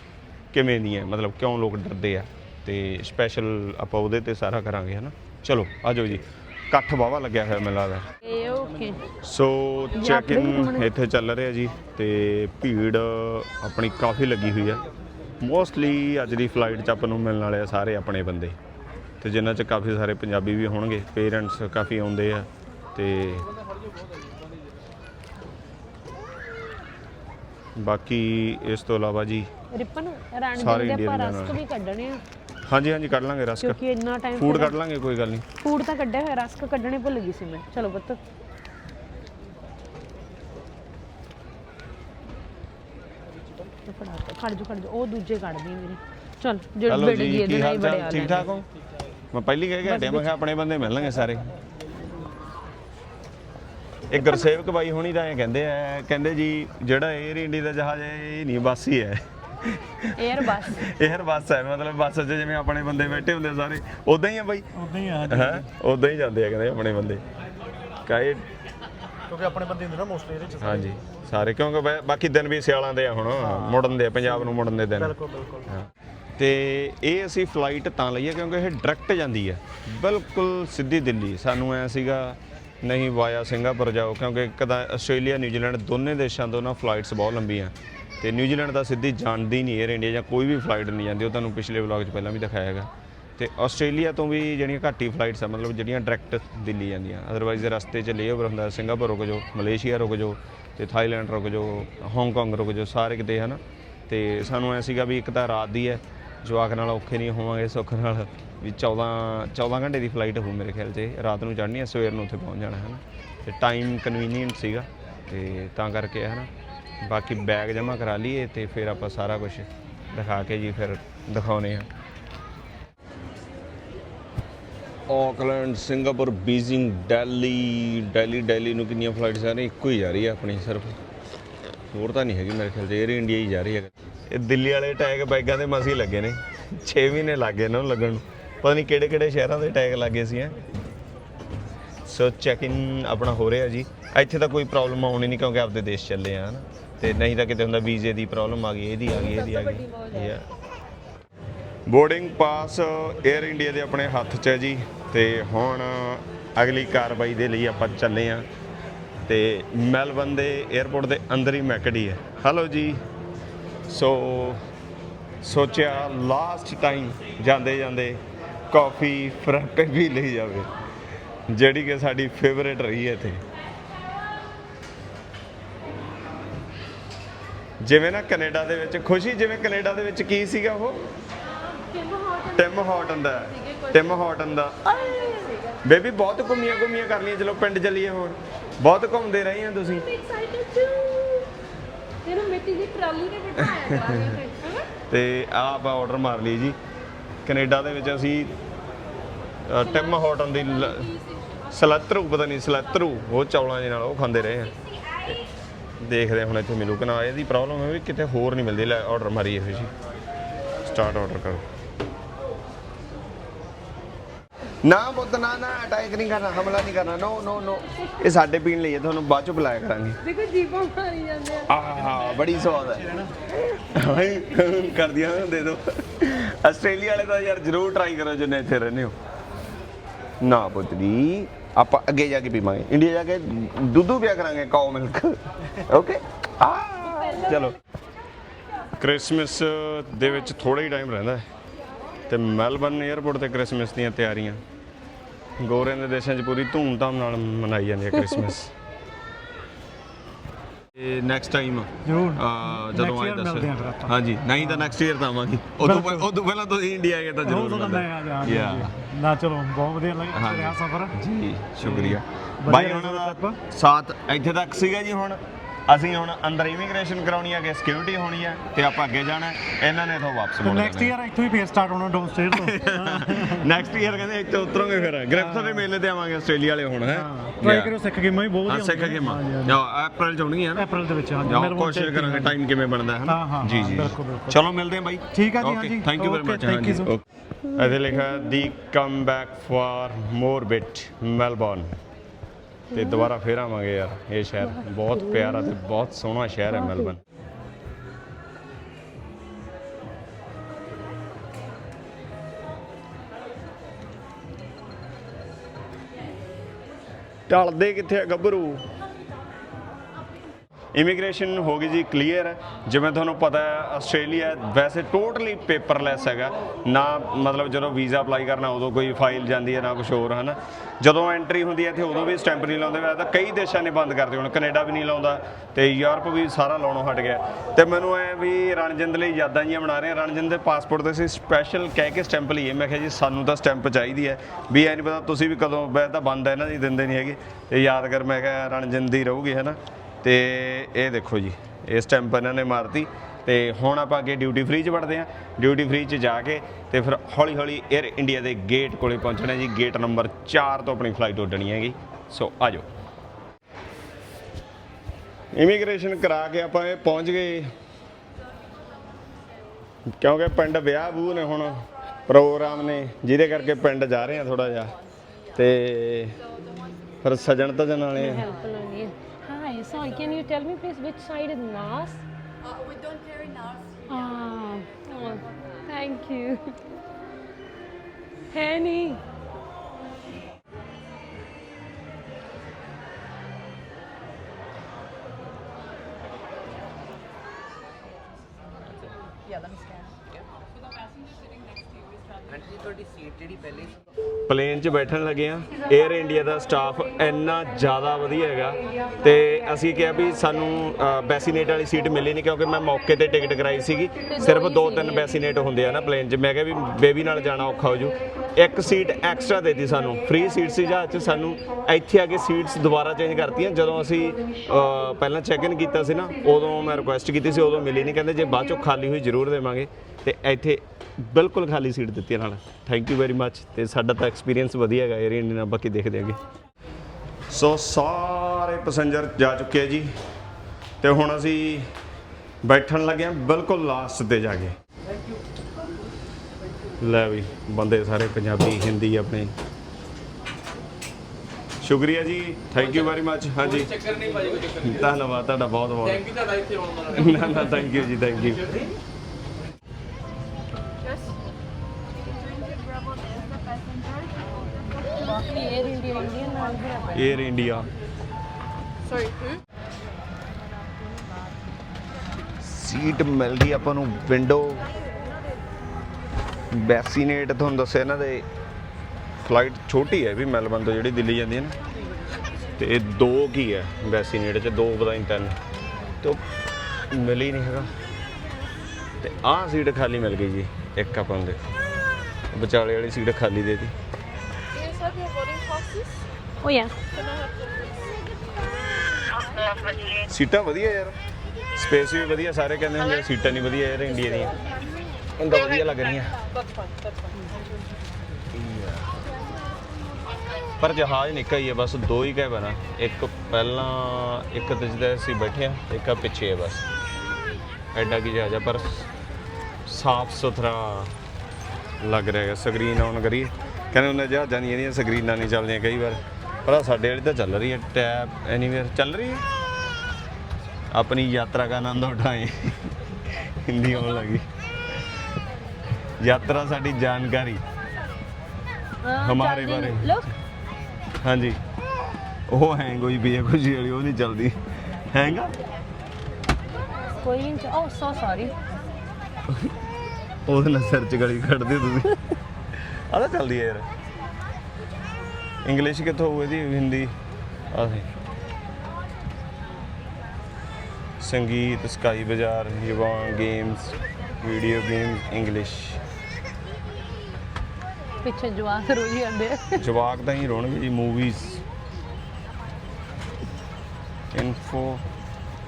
ਕਿਵੇਂ ਦੀਆਂ ਮਤਲਬ ਕਿਉਂ ਲੋਕ ਡਰਦੇ ਆ ਤੇ ਸਪੈਸ਼ਲ ਆਪਾਂ ਉਹਦੇ ਤੇ ਸਾਰਾ ਕਰਾਂਗੇ ਹਨਾ? ਚਲੋ ਆਜੋ ਜੀ। ਇਕੱਠ ਵਾਵਾ ਲੱਗਿਆ ਹੋਇਆ ਮੈਨੂੰ ਲੱਗਦਾ। ਓਕੇ। ਸੋ ਚੈੱਕ ਇਨ ਇੱਥੇ ਚੱਲ ਰਿਹਾ ਜੀ ਤੇ ਭੀੜ ਆਪਣੀ ਕਾਫੀ ਲੱਗੀ ਹੋਈ ਆ। ਮੋਸਟਲੀ ਅੱਜ ਦੀ ਫਲਾਈਟ 'ਚ ਆਪਾਂ ਨੂੰ ਮਿਲਣ ਵਾਲੇ ਆ ਸਾਰੇ ਆਪਣੇ ਬੰਦੇ। ਤੇ ਜਿਨ੍ਹਾਂ 'ਚ ਕਾਫੀ ਸਾਰੇ ਪੰਜਾਬੀ ਵੀ ਹੋਣਗੇ ਪੇਰੈਂਟਸ ਕਾਫੀ ਆਉਂਦੇ ਆ ਤੇ ਬਾਕੀ ਇਸ ਤੋਂ ਇਲਾਵਾ ਜੀ ਰਿਪਨ ਰਾਣੀ ਸਾਰੇ ਦੇ ਆਪਾਂ ਦੇ ਰਸਕ। ਵੀ ਕੱਢਣੇ ਆ। ਹਾਂਜੀ ਹਾਂਜੀ ਕੱਢ ਲਾਂਗੇ ਰਸਕ। ਕਿਉਂਕਿ ਇੰਨਾ ਟਾਈਮ ਫੂਡ ਕੱਢ ਲਾਂਗੇ ਕੋਈ ਗੱਲ ਨਹੀਂ। ਫੂਡ ਤਾਂ ਕੱਢਿਆ ਹੋਇਆ ਰਸਕ ਕੱਢਣੇ ਭੁੱਲ ਗਈ ਸੀ ਮੈਂ। ਚਲੋ ਪੁੱਤ। ਫੜਾ ਤਾ, ਖੜ ਜਾ ਖੜ ਜਾ ਉਹ ਦੂਜੇ ਕੱਢਦੀ ਮੇਰੇ। ਚਲ ਜਿਹੜੇ ਹੈਲੋ ਬੜੇ ਜੀ ਜੀ ਇਹਦੇ ਕੀ ਨਾਲ ਹਾਲ ਹੀ ਬੜੇ ਚਾਲ? ਆ ਠੀਕ ਠਾਕ ਹੋ? ਮੈਂ ਪਹਿਲੀ ਕਹਿ ਗਿਆ ਮੈਂ ਕਿਹਾ ਆਪਣੇ ਬੰਦੇ ਮਿਲਣਗੇ ਸਾਰੇ। ਇਹ ਗੁਰਸੇਵਕ ਬਾਈ ਹੋਣੀ ਤਾਂ ਇਹ ਕਹਿੰਦੇ ਆ ਕਹਿੰਦੇ ਜੀ ਜਿਹੜਾ 에ਅਰ ਇੰਡੀਆ ਦਾ ਜਹਾਜ਼ ਹੈ ਇਹ ਨਹੀਂ ਬੱਸ ਹੀ ਹੈ। 에ਅਰ ਬੱਸ। 에ਅਰ ਬੱਸ ਹੈ ਮਤਲਬ ਬੱਸ 'ਚ ਜਿਵੇਂ ਆਪਣੇ ਬੰਦੇ ਬੈਠੇ ਹੁੰਦੇ ਸਾਰੇ ਉਦਾਂ ਹੀ ਆ ਬਾਈ? ਉਦਾਂ ਹੀ ਆ ਹਾਂ? ਉਦਾਂ ਹੀ ਜਾਂਦੇ ਆ ਕਹਿੰਦੇ ਆਪਣੇ ਬੰਦੇ। ਕਾਏ ਕਿਉਂਕਿ ਆਪਣੇ ਬੰਦੇ ਹੁੰਦੇ ਨਾ ਮੋਸਟਲੀ ਇਹਦੇ 'ਚ ਹਾਂਜੀ ਸਾਰੇ ਕਿਉਂਕਿ ਬਾਕੀ ਦਿਨ ਵੀ ਸਿਆਲਾਂ ਦੇ ਆ ਹੁਣ ਮੁੜਨ ਦੇ ਪੰਜਾਬ ਨੂੰ ਮੁੜਨ ਦੇ ਦਿਨ। ਬਿਲਕੁਲ ਬਿਲਕੁਲ। ਹਾਂ। ਤੇ ਇਹ ਅਸੀਂ ਫਲਾਈਟ ਤਾਂ ਲਈਏ ਕਿਉਂਕਿ ਇਹ ਡਾਇਰੈਕਟ ਜਾਂਦੀ ਹੈ ਬਿਲਕੁਲ ਸਿੱਧੀ ਦਿੱਲੀ ਸਾਨੂੰ ਐ ਸੀਗਾ ਨਹੀਂ ਵਾਇਆ ਸਿੰਗਾਪੁਰ ਜਾਓ, ਕਿਉਂਕਿ ਇੱਕ ਆਸਟ੍ਰੇਲੀਆ, ਨਿਊਜ਼ੀਲੈਂਡ ਦੋਨੇ ਦੇਸ਼ਾਂ ਤੋਂ ਨਾ ਫਲਾਈਟਸ ਬਹੁਤ ਲੰਬੀਆਂ। ਤੇ ਨਿਊਜ਼ੀਲੈਂਡ ਦਾ ਸਿੱਧੀ ਜਾਂਦੀ ਨਹੀਂ 에ਅਰ ਇੰਡੀਆ ਜਾਂ ਕੋਈ ਵੀ ਫਲਾਈਟ ਨਹੀਂ ਜਾਂਦੀ, ਉਹ ਤੁਹਾਨੂੰ ਪਿਛਲੇ ਵਲੌਗ 'ਚ ਪਹਿਲਾਂ ਵੀ ਦਿਖਾਇਆ ਹੈਗਾ। ਤੇ ਆਸਟ੍ਰੇਲੀਆ ਤੋਂ ਵੀ ਜਿਹੜੀਆਂ ਘੱਟ ਫਲਾਈਟਸ ਆ, ਮਤਲਬ ਜਿਹੜੀਆਂ ਡਾਇਰੈਕਟ ਦਿੱਲੀ ਜਾਂਦੀਆਂ। ਅਦਰਵਾਈਜ਼ ਰਸਤੇ 'ਚ ਲੇਓਵਰ ਹੁੰਦਾ, ਸਿੰਗਾਪੁਰ ਰੁਕ ਜਾਓ, ਮਲੇਸ਼ੀਆ ਰੁਕ ਜਾਓ, ਤੇ ਥਾਈਲੈਂਡ ਰੁਕ ਜਾਓ ਹਾਂਗਕਾਂਗ ਰੁਕ ਜਾਓ, ਸਾਰੇ ਕਿਤੇ ਹਨਾ। ਤੇ ਸਾਨੂੰ ਐ ਸੀਗਾ ਵੀ ਇੱਕ ਤਾਂ ਰਾਤ ਦੀ ਹੈ ਜਵਾਕ ਨਾਲ ਔਖੇ ਨਹੀਂ ਹੋਵਾਂਗੇ, ਸੁੱਖ ਨਾਲ। ਵੀ 14 14 ਘੰਟੇ ਦੀ ਫਲਾਈਟ ਹੋਊ ਮੇਰੇ ਖਿਆਲ 'ਚ ਰਾਤ ਨੂੰ ਚੜ੍ਹਨੀ ਹੈ ਸਵੇਰ ਨੂੰ ਉੱਥੇ ਪਹੁੰਚ ਜਾਣਾ ਹੈ ਨਾ ਤੇ ਟਾਈਮ ਕਨਵੀਨੀਅੰਟ ਸੀਗਾ। ਤੇ ਤਾਂ ਕਰਕੇ ਹੈ ਨਾ ਬਾਕੀ ਬੈਗ ਜਮ੍ਹਾਂ ਕਰਾ ਲਈਏ ਤੇ ਫਿਰ ਆਪਾਂ ਸਾਰਾ ਕੁਝ ਦਿਖਾ ਕੇ ਜੀ ਫਿਰ ਦਿਖਾਉਨੇ ਆ। Auckland Singapore Beijing Delhi Delhi Delhi ਨੂੰ ਕਿੰਨੀਆਂ ਫਲਾਈਟਸ ਆ ਰਹੀਆਂ ਇੱਕੋ ਹੀ ਜਾ ਰਹੀ ਹੈ ਆਪਣੀ ਸਿਰਫ। ਹੋਰ ਤਾਂ ਨਹੀਂ ਹੈਗੀ ਮੇਰੇ ਖਿਆਲ 'ਚ। 에ਅਰ ਇੰਡੀਆ ਹੀ ਜਾ ਰਹੀ ਹੈ ਇਹ ਦਿੱਲੀ ਵਾਲੇ ਟੈਗ ਬਾਈਕਾਂ ਦੇ ਮਸੀਂ ਲੱਗੇ ਨੇ। 6 ਮਹੀਨੇ ਲੱਗੇ ਨੂੰ ਲੱਗਣ ਨੂੰ। ਪਤਾ ਨਹੀਂ ਕਿਹੜੇ ਕਿਹੜੇ ਸ਼ਹਿਰਾਂ ਦੇ ਟੈਗ ਲੱਗੇ ਸੀ ਹੈ ਸੋ ਚੈੱਕ ਇਨ ਆਪਣਾ ਹੋ ਰਿਹਾ ਜੀ। ਇੱਥੇ ਤਾਂ ਕੋਈ ਪ੍ਰੋਬਲਮ ਆਉਣੀ ਨਹੀਂ ਕਿਉਂਕਿ ਆਪਦੇ ਦੇਸ਼ ਚੱਲੇ ਆ ਹਨਾ। ਤੇ ਨਹੀਂ ਤਾਂ ਕਿਤੇ ਹੁੰਦਾ ਵੀਜ਼ੇ ਦੀ ਪ੍ਰੋਬਲਮ ਆ ਗਈ ਇਹਦੀ ਆ ਗਈ ਇਹਦੀ ਆ ਗਈ। ਯਾ ਬੋਰਡਿੰਗ ਪਾਸ 에ਅਰ ਇੰਡੀਆ ਦੇ ਆਪਣੇ ਹੱਥ 'ਚ ਹੈ ਜੀ। ਤੇ ਹੁਣ ਅਗਲੀ ਕਾਰਵਾਈ ਦੇ ਲਈ ਆਪਾਂ ਚੱਲੇ ਆ। ਤੇ ਮੈਲਬਨ ਦੇ 에ਅਰਪੋਰਟ ਦੇ ਅੰਦਰ ਹੀ ਮੈਕਡੀ ਹੈ। ਹੈਲੋ ਜੀ। ਸੋ ਸੋਚਿਆ ਲਾਸਟ ਟਾਈਮ ਜਾਂਦੇ ਜਾਂਦੇ ਕਾਫੀ ਫਰੈਪੇ ਵੀ ਲਈ ਜਾਵੇ ਜਿਹੜੀ ਕਿ ਸਾਡੀ ਫੇਵਰੇਟ ਰਹੀ ਹੈ ਇੱਥੇ। ਜਿਵੇਂ ਨਾ ਕੈਨੇਡਾ ਦੇ ਵਿੱਚ ਖੁਸ਼ੀ ਜਿਵੇਂ ਕੈਨੇਡਾ ਦੇ ਵਿੱਚ ਕੀ ਸੀਗਾ ਉਹ? ਟਿਮ ਹਾਰਟਨ ਦਾ। ਟਿਮ ਹਾਰਟਨ ਦਾ। ਬੇਬੀ ਬਹੁਤ ਘੁੰਮੀਆਂ ਘੁੰਮੀਆਂ ਕਰਨੀਆਂ ਚਲੋ ਪਿੰਡ ਚੱਲੀਏ ਹੁਣ ਬਹੁਤ ਘੁੰਮਦੇ ਰਹੇ ਆ ਤੁਸੀਂ। ਤੈਨੂੰ ਮਿੱਟੀ ਦੀ ਟਰਾਲੀ ਤੇ ਬਿਠਾਇਆ ਕਰਾਂਗੇ ਤੇ ਆ ਆਪਾਂ ਆਰਡਰ ਮਾਰ ਲਈ ਜੀ। ਕੈਨੇਡਾ ਦੇ ਵਿੱਚ ਅਸੀਂ ਅ, ਟਿਮ ਹਾਰਟਨ ਦੀ ਲ- ਸਲਤਰੂ ਪਤਾ ਨਹੀਂ ਸਲਤਰੂ ਉਹ ਚੌਲਾਂ ਦੇ ਨਾਲ ਉਹ ਖਾਂਦੇ ਰਹੇ ਆ। ਦੇਖਦੇ ਹਾਂ ਹੁਣ ਇੱਥੇ ਮਿਲੂ ਕਿ ਨਾ ਇਹਦੀ ਪ੍ਰੋਬਲਮ ਹੈ ਵੀ ਕਿਤੇ ਹੋਰ ਨਹੀਂ ਮਿਲਦੀ। ਲੈ ਆਰਡਰ ਮਾਰੀਏ ਫਿਰ ਜੀ। ਸਟਾਰਟ ਆਰਡਰ ਕਰੋ। ਨਾ ਬੁੱਤ ਨਾ ਨਾ ਅਟੈਕ ਨਹੀਂ ਕਰਨਾ ਹਮਲਾ ਨਹੀਂ ਕਰਨਾ ਨੋ ਨੋ ਨੋ ਇਹ ਸਾਡੇ ਪੀਣ ਲਈ ਹੈ ਤੁਹਾਨੂੰ ਬਾਅਦ ਚ ਬੁਲਾਇਆ ਕਰਾਂਗੇ। ਦੇਖੋ ਜੀਪਾਂ ਮਾਰੀ ਜਾਂਦੇ ਆ। ਆਹ ਬੜੀ ਸਵਾਦ ਹੈ। ਹਾਏ ਕਰਦੀਆਂ ਦੇ ਦੋ। ਆਸਟ੍ਰੇਲੀਆ ਵਾਲੇ ਤਾਂ ਯਾਰ ਜ਼ਰੂਰ ਟਰਾਈ ਕਰੋ ਜਿੰਨੇ ਇੱਥੇ ਰਹਿੰਦੇ ਹੋ। ਨਾ ਪੁੱਤਰੀ ਆਪਾਂ ਅੱਗੇ ਜਾ ਕੇ ਪੀਵਾਂਗੇ। ਇੰਡੀਆ ਜਾ ਕੇ ਦੁੱਧੂ ਪਿਆ ਕਰਾਂਗੇ ਕਾਓ ਮਿਲਕ ਓਕੇ ਆ ਚਲੋ। ਕ੍ਰਿਸਮਸ ਦੇ ਵਿੱਚ ਥੋੜਾ ਹੀ ਟਾਈਮ ਰਹਿੰਦਾ ਹੈ। ਤੇ ਮੈਲਬਨ 에ਅਰਪੋਰਟ ਤੇ ਕ੍ਰਿਸਮਸ ਦੀਆਂ ਤਿਆਰੀਆਂ। ਗੋਰਿਆਂ ਦੇ ਦੇਸ਼ਾਂ 'ਚ ਪੂਰੀ ਧੂਮ-ਧਾਮ ਨਾਲ ਮਨਾਈ ਜਾਂਦੀ ਹੈ ਕ੍ਰਿਸਮਸ। ਤੇ ਨੈਕਸਟ ਟਾਈਮ ਜ਼ਰੂਰ। ਜਦੋਂ ਆਏ ਦੱਸ। ਹਾਂਜੀ ਨਹੀਂ ਤਾਂ ਨੈਕਸਟ ਈਅਰ ਤਾਂ ਆਵਾਂਗੇ। ਉਦੋਂ ਪਹਿ- ਉਦੋਂ ਪਹਿਲਾਂ ਤੁਸੀਂ ਇੰਡੀਆ ਗਏ ਤਾਂ ਜ਼ਰੂਰ ਉਹ ਤਾਂ ਮੈਂ ਆ ਜਾ Yeah. ਨਾ ਚਲੋ ਬਹੁਤ ਵਧੀਆ ਹਾਂਜੀ। ਲੱਗਾ ਰਿਹਾ ਸਫ਼ਰ। ਜੀ ਸ਼ੁਕਰੀਆ। ਬਾਈ ਉਹਨਾਂ ਦਾ? ਸਾਥ ਇੱਥੇ ਤੱਕ ਸੀਗਾ ਜੀ ਹੁਣ? ਅਸੀਂ ਹੁਣ ਅੰਦਰ ਇਮੀਗ੍ਰੇਸ਼ਨ ਕਰਾਉਣੀ ਹੈ ਕਿ ਸਿਕਿਉਰਿਟੀ ਹੋਣੀ ਹੈ ਤੇ ਆਪਾਂ ਅੱਗੇ ਜਾਣਾ ਹੈ। ਇਹਨਾਂ ਨੇ ਇਥੋਂ ਵਾਪਸ ਮੁੜ ਨੈਕਸਟ ਈਅਰ ਇੱਥੋਂ ਹੀ ਫੇਰ ਸਟਾਰਟ ਹੋਣਾ ਡਾਊਨ ਸਟੇਅਰ ਤੋਂ। ਨੈਕਸਟ ਈਅਰ ਕਹਿੰਦੇ ਇੱਥੇ ਉਤਰਾਂਗੇ ਫਿਰ। ਗ੍ਰਿਫਥ ਦੇ ਮੇਲੇ ਤੇ ਆਵਾਂਗੇ ਆਸਟ੍ਰੇਲੀਆ ਵਾਲੇ ਹੁਣ ਹੈ। ਟਰਾਈ ਕਰੋ ਸਿੱਖ ਗੇਮਾਂ ਵੀ ਬਹੁਤ ਹਾਂ ਵਧੀਆ ਸਿੱਖ ਗੇਮਾਂ। ਹਾਂਜੀ, ਹਾਂਜੀ। ਜਾਂ ਅਪ੍ਰੈਲ ਚ ਹੋਣਗੀਆਂ ਨਾ। ਅਪ੍ਰੈਲ ਦੇ ਵਿੱਚ ਹਾਂਜੀ। ਜਾਂ Melbourne ਕੋਸ਼ਿਸ਼ ਚ ਕਰਾਂਗੇ ਟਾਈਮ ਕਿਵੇਂ ਬਣਦਾ ਹੈ। ਹਾਂ, ਹਾਂ, ਜੀ ਹਾਂ, ਜੀ ਬਿਲਕੁਲ, ਬਿਲਕੁਲ। ਚਲੋ ਮਿਲਦੇ ਹਾਂ ਬਾਈ। ਠੀਕ ਆ ਜੀ, ਹਾਂਜੀ। Thank you very Okay, much thank you, sir. ਇਹਦੇ ਲਿਖਿਆ ਦੀ come back for more bit Melbourne ਤੇ ਦੁਬਾਰਾ ਫੇਰ ਆਵਾਂਗੇ ਯਾਰ ਇਹ ਸ਼ਹਿਰ ਬਹੁਤ ਪਿਆਰਾ ਤੇ ਬਹੁਤ ਸੋਹਣਾ ਸ਼ਹਿਰ ਹੈ ਮੈਲਬੌਰਨ। ਟਲਦੇ ਕਿੱਥੇ ਆ ਗੱਭਰੂ? ਇਮੀਗ੍ਰੇਸ਼ਨ ਹੋ ਗਈ ਜੀ ਕਲੀਅਰ ਜਿਵੇਂ ਤੁਹਾਨੂੰ ਪਤਾ ਹੈ, ਆਸਟ੍ਰੇਲੀਆ ਵੈਸੇ ਟੋਟਲੀ ਪੇਪਰਲੈਸ ਹੈਗਾ। ਨਾ ਮਤਲਬ ਜਦੋਂ ਵੀਜ਼ਾ ਅਪਲਾਈ ਕਰਨਾ, ਉਦੋਂ ਕੋਈ ਫਾਈਲ ਜਾਂਦੀ ਹੈ, ਨਾ ਕੁਝ ਹੋਰ, ਹਨਾ। ਜਦੋਂ ਐਂਟਰੀ ਹੁੰਦੀ ਹੈ, ਇੱਥੇ ਉਦੋਂ ਵੀ ਸਟੈਂਪ ਨਹੀਂ ਲਾਉਂਦੇ। ਵੈਸੇ ਤਾਂ ਕਈ ਦੇਸ਼ਾਂ ਨੇ ਬੰਦ ਕਰਤੇ ਹੁਣ ਕੈਨੇਡਾ ਵੀ ਨਹੀਂ ਲਾਉਂਦਾ ਤੇ ਯੂਰਪ ਵੀ ਸਾਰਾ ਲਾਉਣੋਂ ਹਟ ਗਿਆ। ਤੇ ਮੈਨੂੰ ਐ ਵੀ ਰਣਜਿੰਦ ਲਈ ਯਾਦਾਂ ਜੀਆਂ ਬਣਾ ਰਹੇ ਹਾਂ। ਰਣਜਿੰਦ ਦੇ ਪਾਸਪੋਰਟ ਤੇ ਅਸੀਂ ਸਪੈਸ਼ਲ ਕਹਿ ਕੇ ਸਟੈਂਪ ਲਈਏ। ਮੈਂ ਕਿਹਾ ਜੀ, ਸਾਨੂੰ ਤਾਂ ਸਟੈਂਪ ਚਾਹੀਦੀ ਹੈ। ਵੀ ਐ ਨਹੀਂ ਪਤਾ ਤੁਸੀਂ ਵੀ ਕਦੋਂ, ਵੈਸੇ ਤਾਂ ਬੰਦ ਹੈ, ਇਹਨਾਂ ਦੀ ਦਿੰਦੇ ਨਹੀਂ ਹੈਗੇ। ਤੇ ਯਾਦ ਕਰ ਮੈਂ ਕਿਹਾ ਰਣਜਿੰਦ ਦੀ ਰਹੂਗੀ ਹੈ ਨਾ ਤੇ ਇਹ ਦੇਖੋ ਜੀ ਇਹ ਸਟੈਂਪ ਇਹਨਾਂ ਨੇ ਮਾਰਤੀ ਤੇ ਹੁਣ ਆਪਾਂ ਅੱਗੇ ਡਿਊਟੀ ਫ੍ਰੀ 'ਚ ਵੜਦੇ ਹਾਂ। ਡਿਊਟੀ ਫ੍ਰੀ 'ਚ ਜਾ ਕੇ ਤੇ ਫਿਰ ਹੌਲੀ ਹੌਲੀ 에ਅਰ ਇੰਡੀਆ ਦੇ ਗੇਟ ਕੋਲੇ ਪਹੁੰਚਣਾ ਜੀ। ਗੇਟ ਨੰਬਰ 4 ਤੋਂ ਆਪਣੀ ਫਲਾਈਟ ਉੱਡਣੀ ਹੈਗੀ। ਸੋ ਆ ਜਾਓ ਇਮੀਗ੍ਰੇਸ਼ਨ ਕਰਾ ਕੇ ਆਪਾਂ ਇਹ ਪਹੁੰਚ ਗਏ। ਕਿਉਂਕਿ ਪਿੰਡ ਵਿਆਹ ਵੂ ਨੇ ਹੁਣ ਪ੍ਰੋਗਰਾਮ ਨੇ, ਜਿਹਦੇ ਕਰਕੇ ਪਿੰਡ ਜਾ ਰਹੇ ਆ ਥੋੜਾ ਜਿਹਾ। ਤੇ ਫਿਰ ਸਜਣ ਤਜਣ ਵਾਲੇ ਆ। Sorry. Can you tell me, please, which side is NAS? Uh, we don't carry NAS. Ah, oh, thank you. Henny. Yeah, let me. ਤੁਹਾਡੀ ਸੀਟ ਜਿਹੜੀ ਪਹਿਲੇ ਪਲੇਨ 'ਚ ਬੈਠਣ ਲੱਗੇ ਆ 에ਅਰ ਇੰਡੀਆ ਦਾ ਸਟਾਫ ਇੰਨਾ ਜ਼ਿਆਦਾ ਵਧੀਆ ਹੈਗਾ ਤੇ ਅਸੀਂ ਕਿਹਾ ਵੀ ਸਾਨੂੰ ਬੈਸੀਨੇਟ ਵਾਲੀ ਸੀਟ ਮਿਲੀ ਨਹੀਂ ਕਿਉਂਕਿ ਮੈਂ ਮੌਕੇ ਤੇ ਟਿਕਟ ਕਰਾਈ ਸੀਗੀ। ਸਿਰਫ ਦੋ ਤਿੰਨ ਬੈਸੀਨੇਟ ਹੁੰਦੇ ਆ ਨਾ ਪਲੇਨ 'ਚ। ਮੈਂ ਕਿਹਾ ਵੀ ਬੇਬੀ ਨਾਲ ਜਾਣਾ ਔਖਾ ਹੋ ਜੂ। ਇੱਕ ਸੀਟ ਐਕਸਟਰਾ ਦੇਤੀ ਸਾਨੂੰ। ਫ੍ਰੀ ਸੀਟ ਸੀ ਜਹਾਜ਼ 'ਚ। ਸਾਨੂੰ ਇੱਥੇ ਆ ਕੇ ਸੀਟਸ ਦੁਬਾਰਾ ਚੇਂਜ ਕਰਤੀਆਂ। ਜਦੋਂ ਅਸੀਂ ਪਹਿਲਾਂ ਚੈੱਕ ਇਨ ਕੀਤਾ ਸੀ ਨਾ ਉਦੋਂ ਮੈਂ ਰਿਕੁਐਸਟ ਕੀਤੀ ਸੀ ਉਦੋਂ ਮਿਲੀ ਨਹੀਂ ਕਹਿੰਦੇ ਜੇ ਬਾਅਦ ਚੋਂ ਖਾਲੀ ਹੋਈ ਜ਼ਰੂਰ ਦੇਵਾਂਗੇ। ਤੇ ਇੱਥੇ ਬਿਲਕੁਲ ਖਾਲੀ ਸੀਟ ਦਿੱਤੀ ਨਾਲ ਥੈਂਕ ਯੂ ਵੈਰੀ ਮੱਚ ਤੇ ਸਾਡਾ ਤਾਂ ਐਕਸਪੀਰੀਅੰਸ ਵਧੀਆ ਹੈਗਾ ਏਅਰ ਇੰਡੀਆ ਨਾਲ ਬਾਕੀ ਦੇਖਦੇ ਆਂਗੇ। ਸੋ ਸਾਰੇ ਪੈਸੇਂਜਰ ਜਾ ਚੁੱਕੇ ਆ ਜੀ। ਤੇ ਹੁਣ ਅਸੀਂ ਬੈਠਣ ਲੱਗੇ ਆ ਬਿਲਕੁਲ ਲਾਸਟ ਤੇ ਜਾ ਕੇ। ਲੈ ਵੀ ਬੰਦੇ ਸਾਰੇ ਪੰਜਾਬੀ ਹਿੰਦੀ ਆਪਣੇ। ਸ਼ੁਕਰੀਆ ਜੀ। ਥੈਂਕ ਯੂ ਵੈਰੀ ਮੱਚ ਹਾਂਜੀ। ਚੱਕਰ ਨਹੀਂ ਭਾਜੀ ਕੋਈ ਚੱਕਰ ਨਹੀਂ। ਧੰਨਵਾਦ ਤੁਹਾਡਾ ਬਹੁਤ ਬਹੁਤ ਥੈਂਕ ਯੂ ਤੁਹਾਡਾ ਇੱਥੇ ਆਉਣ ਦਾ। ਨਾ ਨਾ ਥੈਂਕ ਯੂ ਜੀ thank you air India Sorry, who? Seat ਮਿਲਦੀ ਆਪਾਂ ਨੂੰ ਵਿੰਡੋ ਬੈਸੀਨੇਟ ਤੁਹਾਨੂੰ ਦੱਸਿਆ ਇਹਨਾਂ ਦੇ ਫਲਾਈਟ ਛੋਟੀ ਹੈ ਵੀ ਮੈਲਬਨ ਤੋਂ ਜਿਹੜੀ ਦਿੱਲੀ ਜਾਂਦੀ ਹੈ ਨਾ ਤੇ ਇਹ ਦੋ ਕੀ ਹੈ ਬੈਸੀਨੇਟ ਚ ਦੋ ਪਤਾ ਨਹੀਂ ਤਿੰਨ ਤੇ ਉਹ ਮਿਲ ਹੀ ਨਹੀਂ ਹੈਗਾ ਤੇ ਆਹ ਸੀਟ ਖਾਲੀ ਮਿਲ ਗਈ ਜੀ ਇੱਕ ਆਪਾਂ ਨੂੰ ਦੇਖੋ ਵਿਚਾਲੇ ਵਾਲੀ ਸੀਟ ਖਾਲੀ ਦੇ ਦਿੱਤੀ have your boarding passes? ਸੀਟਾਂ ਵਧੀਆ ਯਾਰ। ਸਪੇਸ ਵੀ ਵਧੀਆ ਸਾਰੇ ਕਹਿੰਦੇ ਹੁੰਦੇ ਆ, ਸੀਟਾਂ ਨਹੀਂ ਵਧੀਆ ਯਾਰ ਇੰਡੀਆ ਦੀਆਂ। ਤਾਂ ਵਧੀਆ ਲੱਗ ਰਹੀਆਂ। That's fine, that's fine. ਪਰ ਜਹਾਜ਼ ਨਿੱਕਾ ਹੀ ਹੈ ਬਸ ਦੋ ਹੀ ਕੈਬਨ ਆ ਇੱਕ ਪਹਿਲਾਂ ਇੱਕ ਤੇ ਜਿਹਦੇ ਅਸੀਂ ਬੈਠੇ ਆ ਇੱਕ ਆ ਪਿੱਛੇ ਹੈ ਬਸ। ਐਡਾ ਕੀ ਜਹਾਜ਼ ਆ ਪਰ ਸਾਫ਼ ਸੁਥਰਾ ਲੱਗ ਰਿਹਾ ਹੈ ਸਕਰੀਨ ਆਨ ਕਰੀਏ। ਕਹਿੰਦੇ ਉਹਨਾਂ ਜਹਾਜ਼ਾਂ ਦੀਆਂ ਇਹਦੀਆਂ ਸਕਰੀਨਾਂ ਨਹੀਂ ਚੱਲਦੀਆਂ ਕਈ ਵਾਰ। ਪਰ ਆਹ ਸਾਡੇ ਵਾਲੀ ਤਾਂ ਚੱਲ ਰਹੀ ਹੈ ਟੈਬ ਐਨੀਵੇਅਰ ਚੱਲ ਰਹੀ ਹੈ? ਆਪਣੀ ਯਾਤਰਾ ਦਾ ਆਨੰਦ ਉਠਾਏ ਹਿੰਦੀ ਆਉਣ ਲੱਗੀ। ਯਾਤਰਾ ਸਾਡੀ ਜਾਣਕਾਰੀ। ਹਮਾਰੇ ਬਾਰੇ। ਲੁੱਕ? ਹਾਂਜੀ। ਉਹ ਹੈਂਗ ਹੋਈ ਪਈ ਹੈ ਖੁਸ਼ੀ ਵਾਲੀ ਉਹ ਨਹੀਂ ਚੱਲਦੀ। ਹੈਂਗ ਆ? ਕੋਈ ਨਹੀਂ ਓ ਸੋ ਸੌਰੀ ਉਹਦੇ ਨਾਲ ਸਿਰ ਚ ਗਲੀ ਕੱਢਦੇ ਤੁਸੀਂ। ਤਾਂ ਚੱਲਦੀ ਹੈ ਯਾਰ। ਇੰਗਲਿਸ਼ ਕਿੱਥੋਂ ਹੋਊ ਇਹਦੀ? ਹਿੰਦੀ। ਆਹੀ ਸੰਗੀਤ ਸਕਾਈ ਬਾਜ਼ਾਰ ਯਵਾਨ ਗੇਮਸ ਵੀਡੀਓ ਗੇਮਸ ਇੰਗਲਿਸ਼ ਪਿੱਛੇ ਜਵਾਕ ਰੋਈ ਜਾਂਦੇ ਆ। ਜਵਾਕ ਤਾਂ ਹੀ ਰੋਣਗੇ ਜੀ ਮੂਵੀਜ਼ ਇਨਫੋ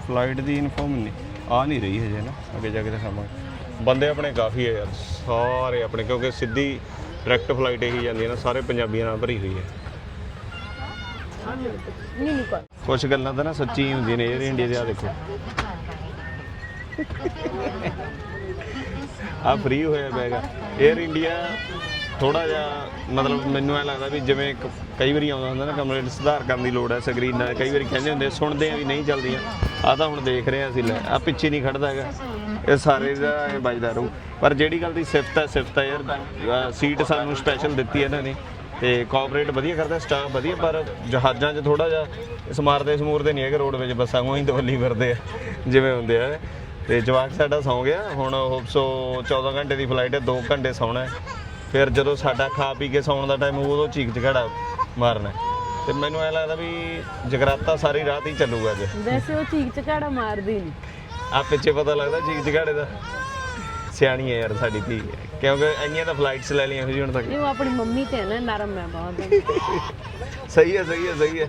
ਫਲਾਈਟ ਦੀ ਇਨਫੋ ਨਹੀਂ ਆ ਨਹੀਂ ਰਹੀ ਹਜੇ ਨਾ ਅੱਗੇ ਜਾ ਕੇ ਦਿਖਾਵਾਂਗੇ। ਬੰਦੇ ਆਪਣੇ ਕਾਫੀ ਹੈ ਯਾਰ ਸਾਰੇ ਆਪਣੇ ਕਿਉਂਕਿ ਸਿੱਧੀ ਡਾਇਰੈਕਟ ਫਲਾਈਟ ਇਹੀ ਜਾਂਦੀ ਹੈ ਨਾ, ਸਾਰੇ ਪੰਜਾਬੀਆਂ ਨਾਲ ਭਰੀ ਹੋਈ ਹੈ। ਨਹੀਂ ਨਹੀਂ ਕੋਈ ਕੁਝ ਗੱਲਾਂ ਤਾਂ ਨਾ ਸੱਚੀ ਹੀ ਹੁੰਦੀਆਂ ਨੇ 에ਅਰ ਇੰਡੀਆ ਦੇ ਆ ਦੇਖੋ। ਆ ਫ੍ਰੀ ਹੋਇਆ ਬੈਗਾ 에ਅਰ ਇੰਡੀਆ ਥੋੜਾ ਜਿਹਾ, ਮਤਲਬ ਮੈਨੂੰ ਐ ਲੱਗਦਾ ਵੀ ਜਿਵੇਂ ਕਈ ਵਾਰੀ ਆਉਂਦਾ ਹੁੰਦਾ ਨਾ ਕਮਰੇ ਨੂੰ ਸੁਧਾਰ ਕਰਨ ਦੀ ਲੋੜ ਹੈ ਸਕਰੀਨ ਨਾਲ ਕਈ ਵਾਰੀ ਕਹਿੰਦੇ ਹੁੰਦੇ ਸੁਣਦੇ ਆ ਵੀ ਨਹੀਂ ਚੱਲਦੀਆਂ। ਆ ਤਾਂ ਹੁਣ ਦੇਖ ਰਹੇ ਆ ਅਸੀਂ ਲੈ ਆ ਪਿੱਛੇ ਨਹੀਂ ਖੜਦਾ ਹੈਗਾ। ਇਹ ਸਾਰੇ ਦਾ ਇਹ ਵੱਜਦਾ ਰਹੂ। ਪਰ ਜਿਹੜੀ ਗੱਲ ਦੀ ਸਿਫਤ ਹੈ ਸਿਫਤ ਹੈ ਯਾਰ। ਸੀਟ ਸਾਨੂੰ ਸਪੈਸ਼ਲ ਦਿੱਤੀ ਇਹਨਾਂ ਨੇ। ਤੇ ਕੋਆਪਰੇਟ ਵਧੀਆ ਕਰਦਾ ਸਟਾਫ ਵਧੀਆ, ਪਰ ਜਹਾਜ਼ਾਂ 'ਚ ਥੋੜਾ ਜਿਹਾ ਸਮਾਰਦੇ ਸਮੂਰਦੇ ਨਹੀਂ ਹੈਗੇ ਰੋਡ ਵਿੱਚ, ਬੱਸਾਂ ਨੂੰ ਹੀ ਦਵੱਲੀ ਫਿਰਦੇ ਆ, ਜਿਵੇਂ ਹੁੰਦੇ ਆ। ਤੇ ਜਵਾਕ ਸਾਡਾ ਸੌਂ ਗਿਆ। ਹੁਣ ਹੋਪਸੋ ਸੋ 14 ਘੰਟੇ ਦੀ ਫਲਾਈਟ ਹੈ 2 ਘੰਟੇ ਸੌਣਾ ਫਿਰ ਜਦੋਂ ਸਾਡਾ ਖਾ ਪੀ ਕੇ ਸੌਣ ਦਾ ਟਾਈਮ ਉਦੋਂ ਚੀਕ ਚਿਹਾੜਾ ਮਾਰਨਾ ਹੈ। ਤੇ ਮੈਨੂੰ ਐ ਲੱਗਦਾ ਵੀ ਜਗਰਾਤਾ ਸਾਰੀ ਰਾਤ ਹੀ ਚੱਲੂਗਾ ਅੱਜ। ਵੈਸੇ ਉਹ ਚੀਕ ਚਕਾੜਾ ਮਾਰਦੀ ਨਹੀਂ ਆ ਪਿੱਛੇ ਪਤਾ ਲੱਗਦਾ ਚੀਕ ਚਿਹਾੜੇ ਦਾ। ਸਿਆਣੀ ਹੈ ਯਾਰ ਸਾਡੀ ਧੀ। ਕਿਉਂਕਿ ਇੰਨੀਆਂ ਤਾਂ ਫਲਾਈਟਸ ਲੈ ਲਈਆਂ ਹੁਣ ਤੱਕ। ਇਹ ਉਹ ਆਪਣੀ ਮੰਮੀ ਤੇ ਹੈ ਨਾ ਨਰਮ ਹੈ ਬਹੁਤ। ਸਹੀ ਹੈ ਸਹੀ ਹੈ ਸਹੀ ਹੈ।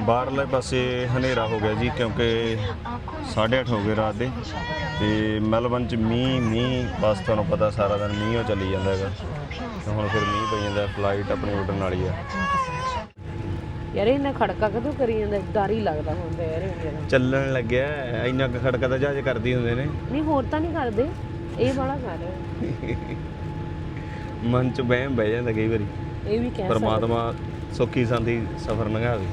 ਬਾਹਰਲੇ ਪਾਸੇ ਹਨੇਰਾ ਹੋ ਗਿਆ ਜੀ ਕਿਉਂਕਿ 8:30 ਹੋ ਗਏ ਰਾਤ ਦੇ। ਤੇ ਮੈਲਬਨ ਚ ਮੀਂਹ ਮੀਂਹ ਬਸ ਤੁਹਾਨੂੰ ਪਤਾ ਸਾਰਾ ਦਿਨ ਮੀਂਹ ਹੋ ਚੱਲੀ ਜਾਂਦਾ ਹੈਗਾ। ਤੇ ਹੁਣ ਫਿਰ ਮੀਂਹ ਪਈ ਜਾਂਦਾ ਫਲਾਈਟ ਆਪਣੀ ਉੱਡਣ ਵਾਲੀ ਆ। ਯਾਰ ਇਹਨਾਂ ਖੜਕਾ ਕਦੋਂ ਕਰੀ ਜਾਂਦਾ? ਡਰ ਹੀ ਲੱਗਦਾ ਹੁੰਦਾ ਯਾਰ ਇੰਡੀਆ ਦਾ ਚੱਲਣ ਲੱਗਿਆ ਇੰਨਾ ਕੁ ਖੜਕਾ ਤਾਂ ਜਹਾਜ਼ ਕਰਦੀ ਹੁੰਦੇ ਨੇ। ਨਹੀਂ ਹੋਰ ਤਾਂ ਨਹੀਂ ਕਰਦੇ। ਇਹ ਬੜਾ ਕਰ। ਰਹੇ ਮਨ ਚ ਵਹਿਮ ਬਹਿ ਜਾਂਦਾ ਕਈ ਵਾਰੀ। ਇਹ ਵੀ ਕਹਿ ਸਕਦੇ। ਪਰਮਾਤਮਾ ਸੁੱਖੀ ਸੰਦੀ ਸਫਰ ਲੰਘਾਵੇ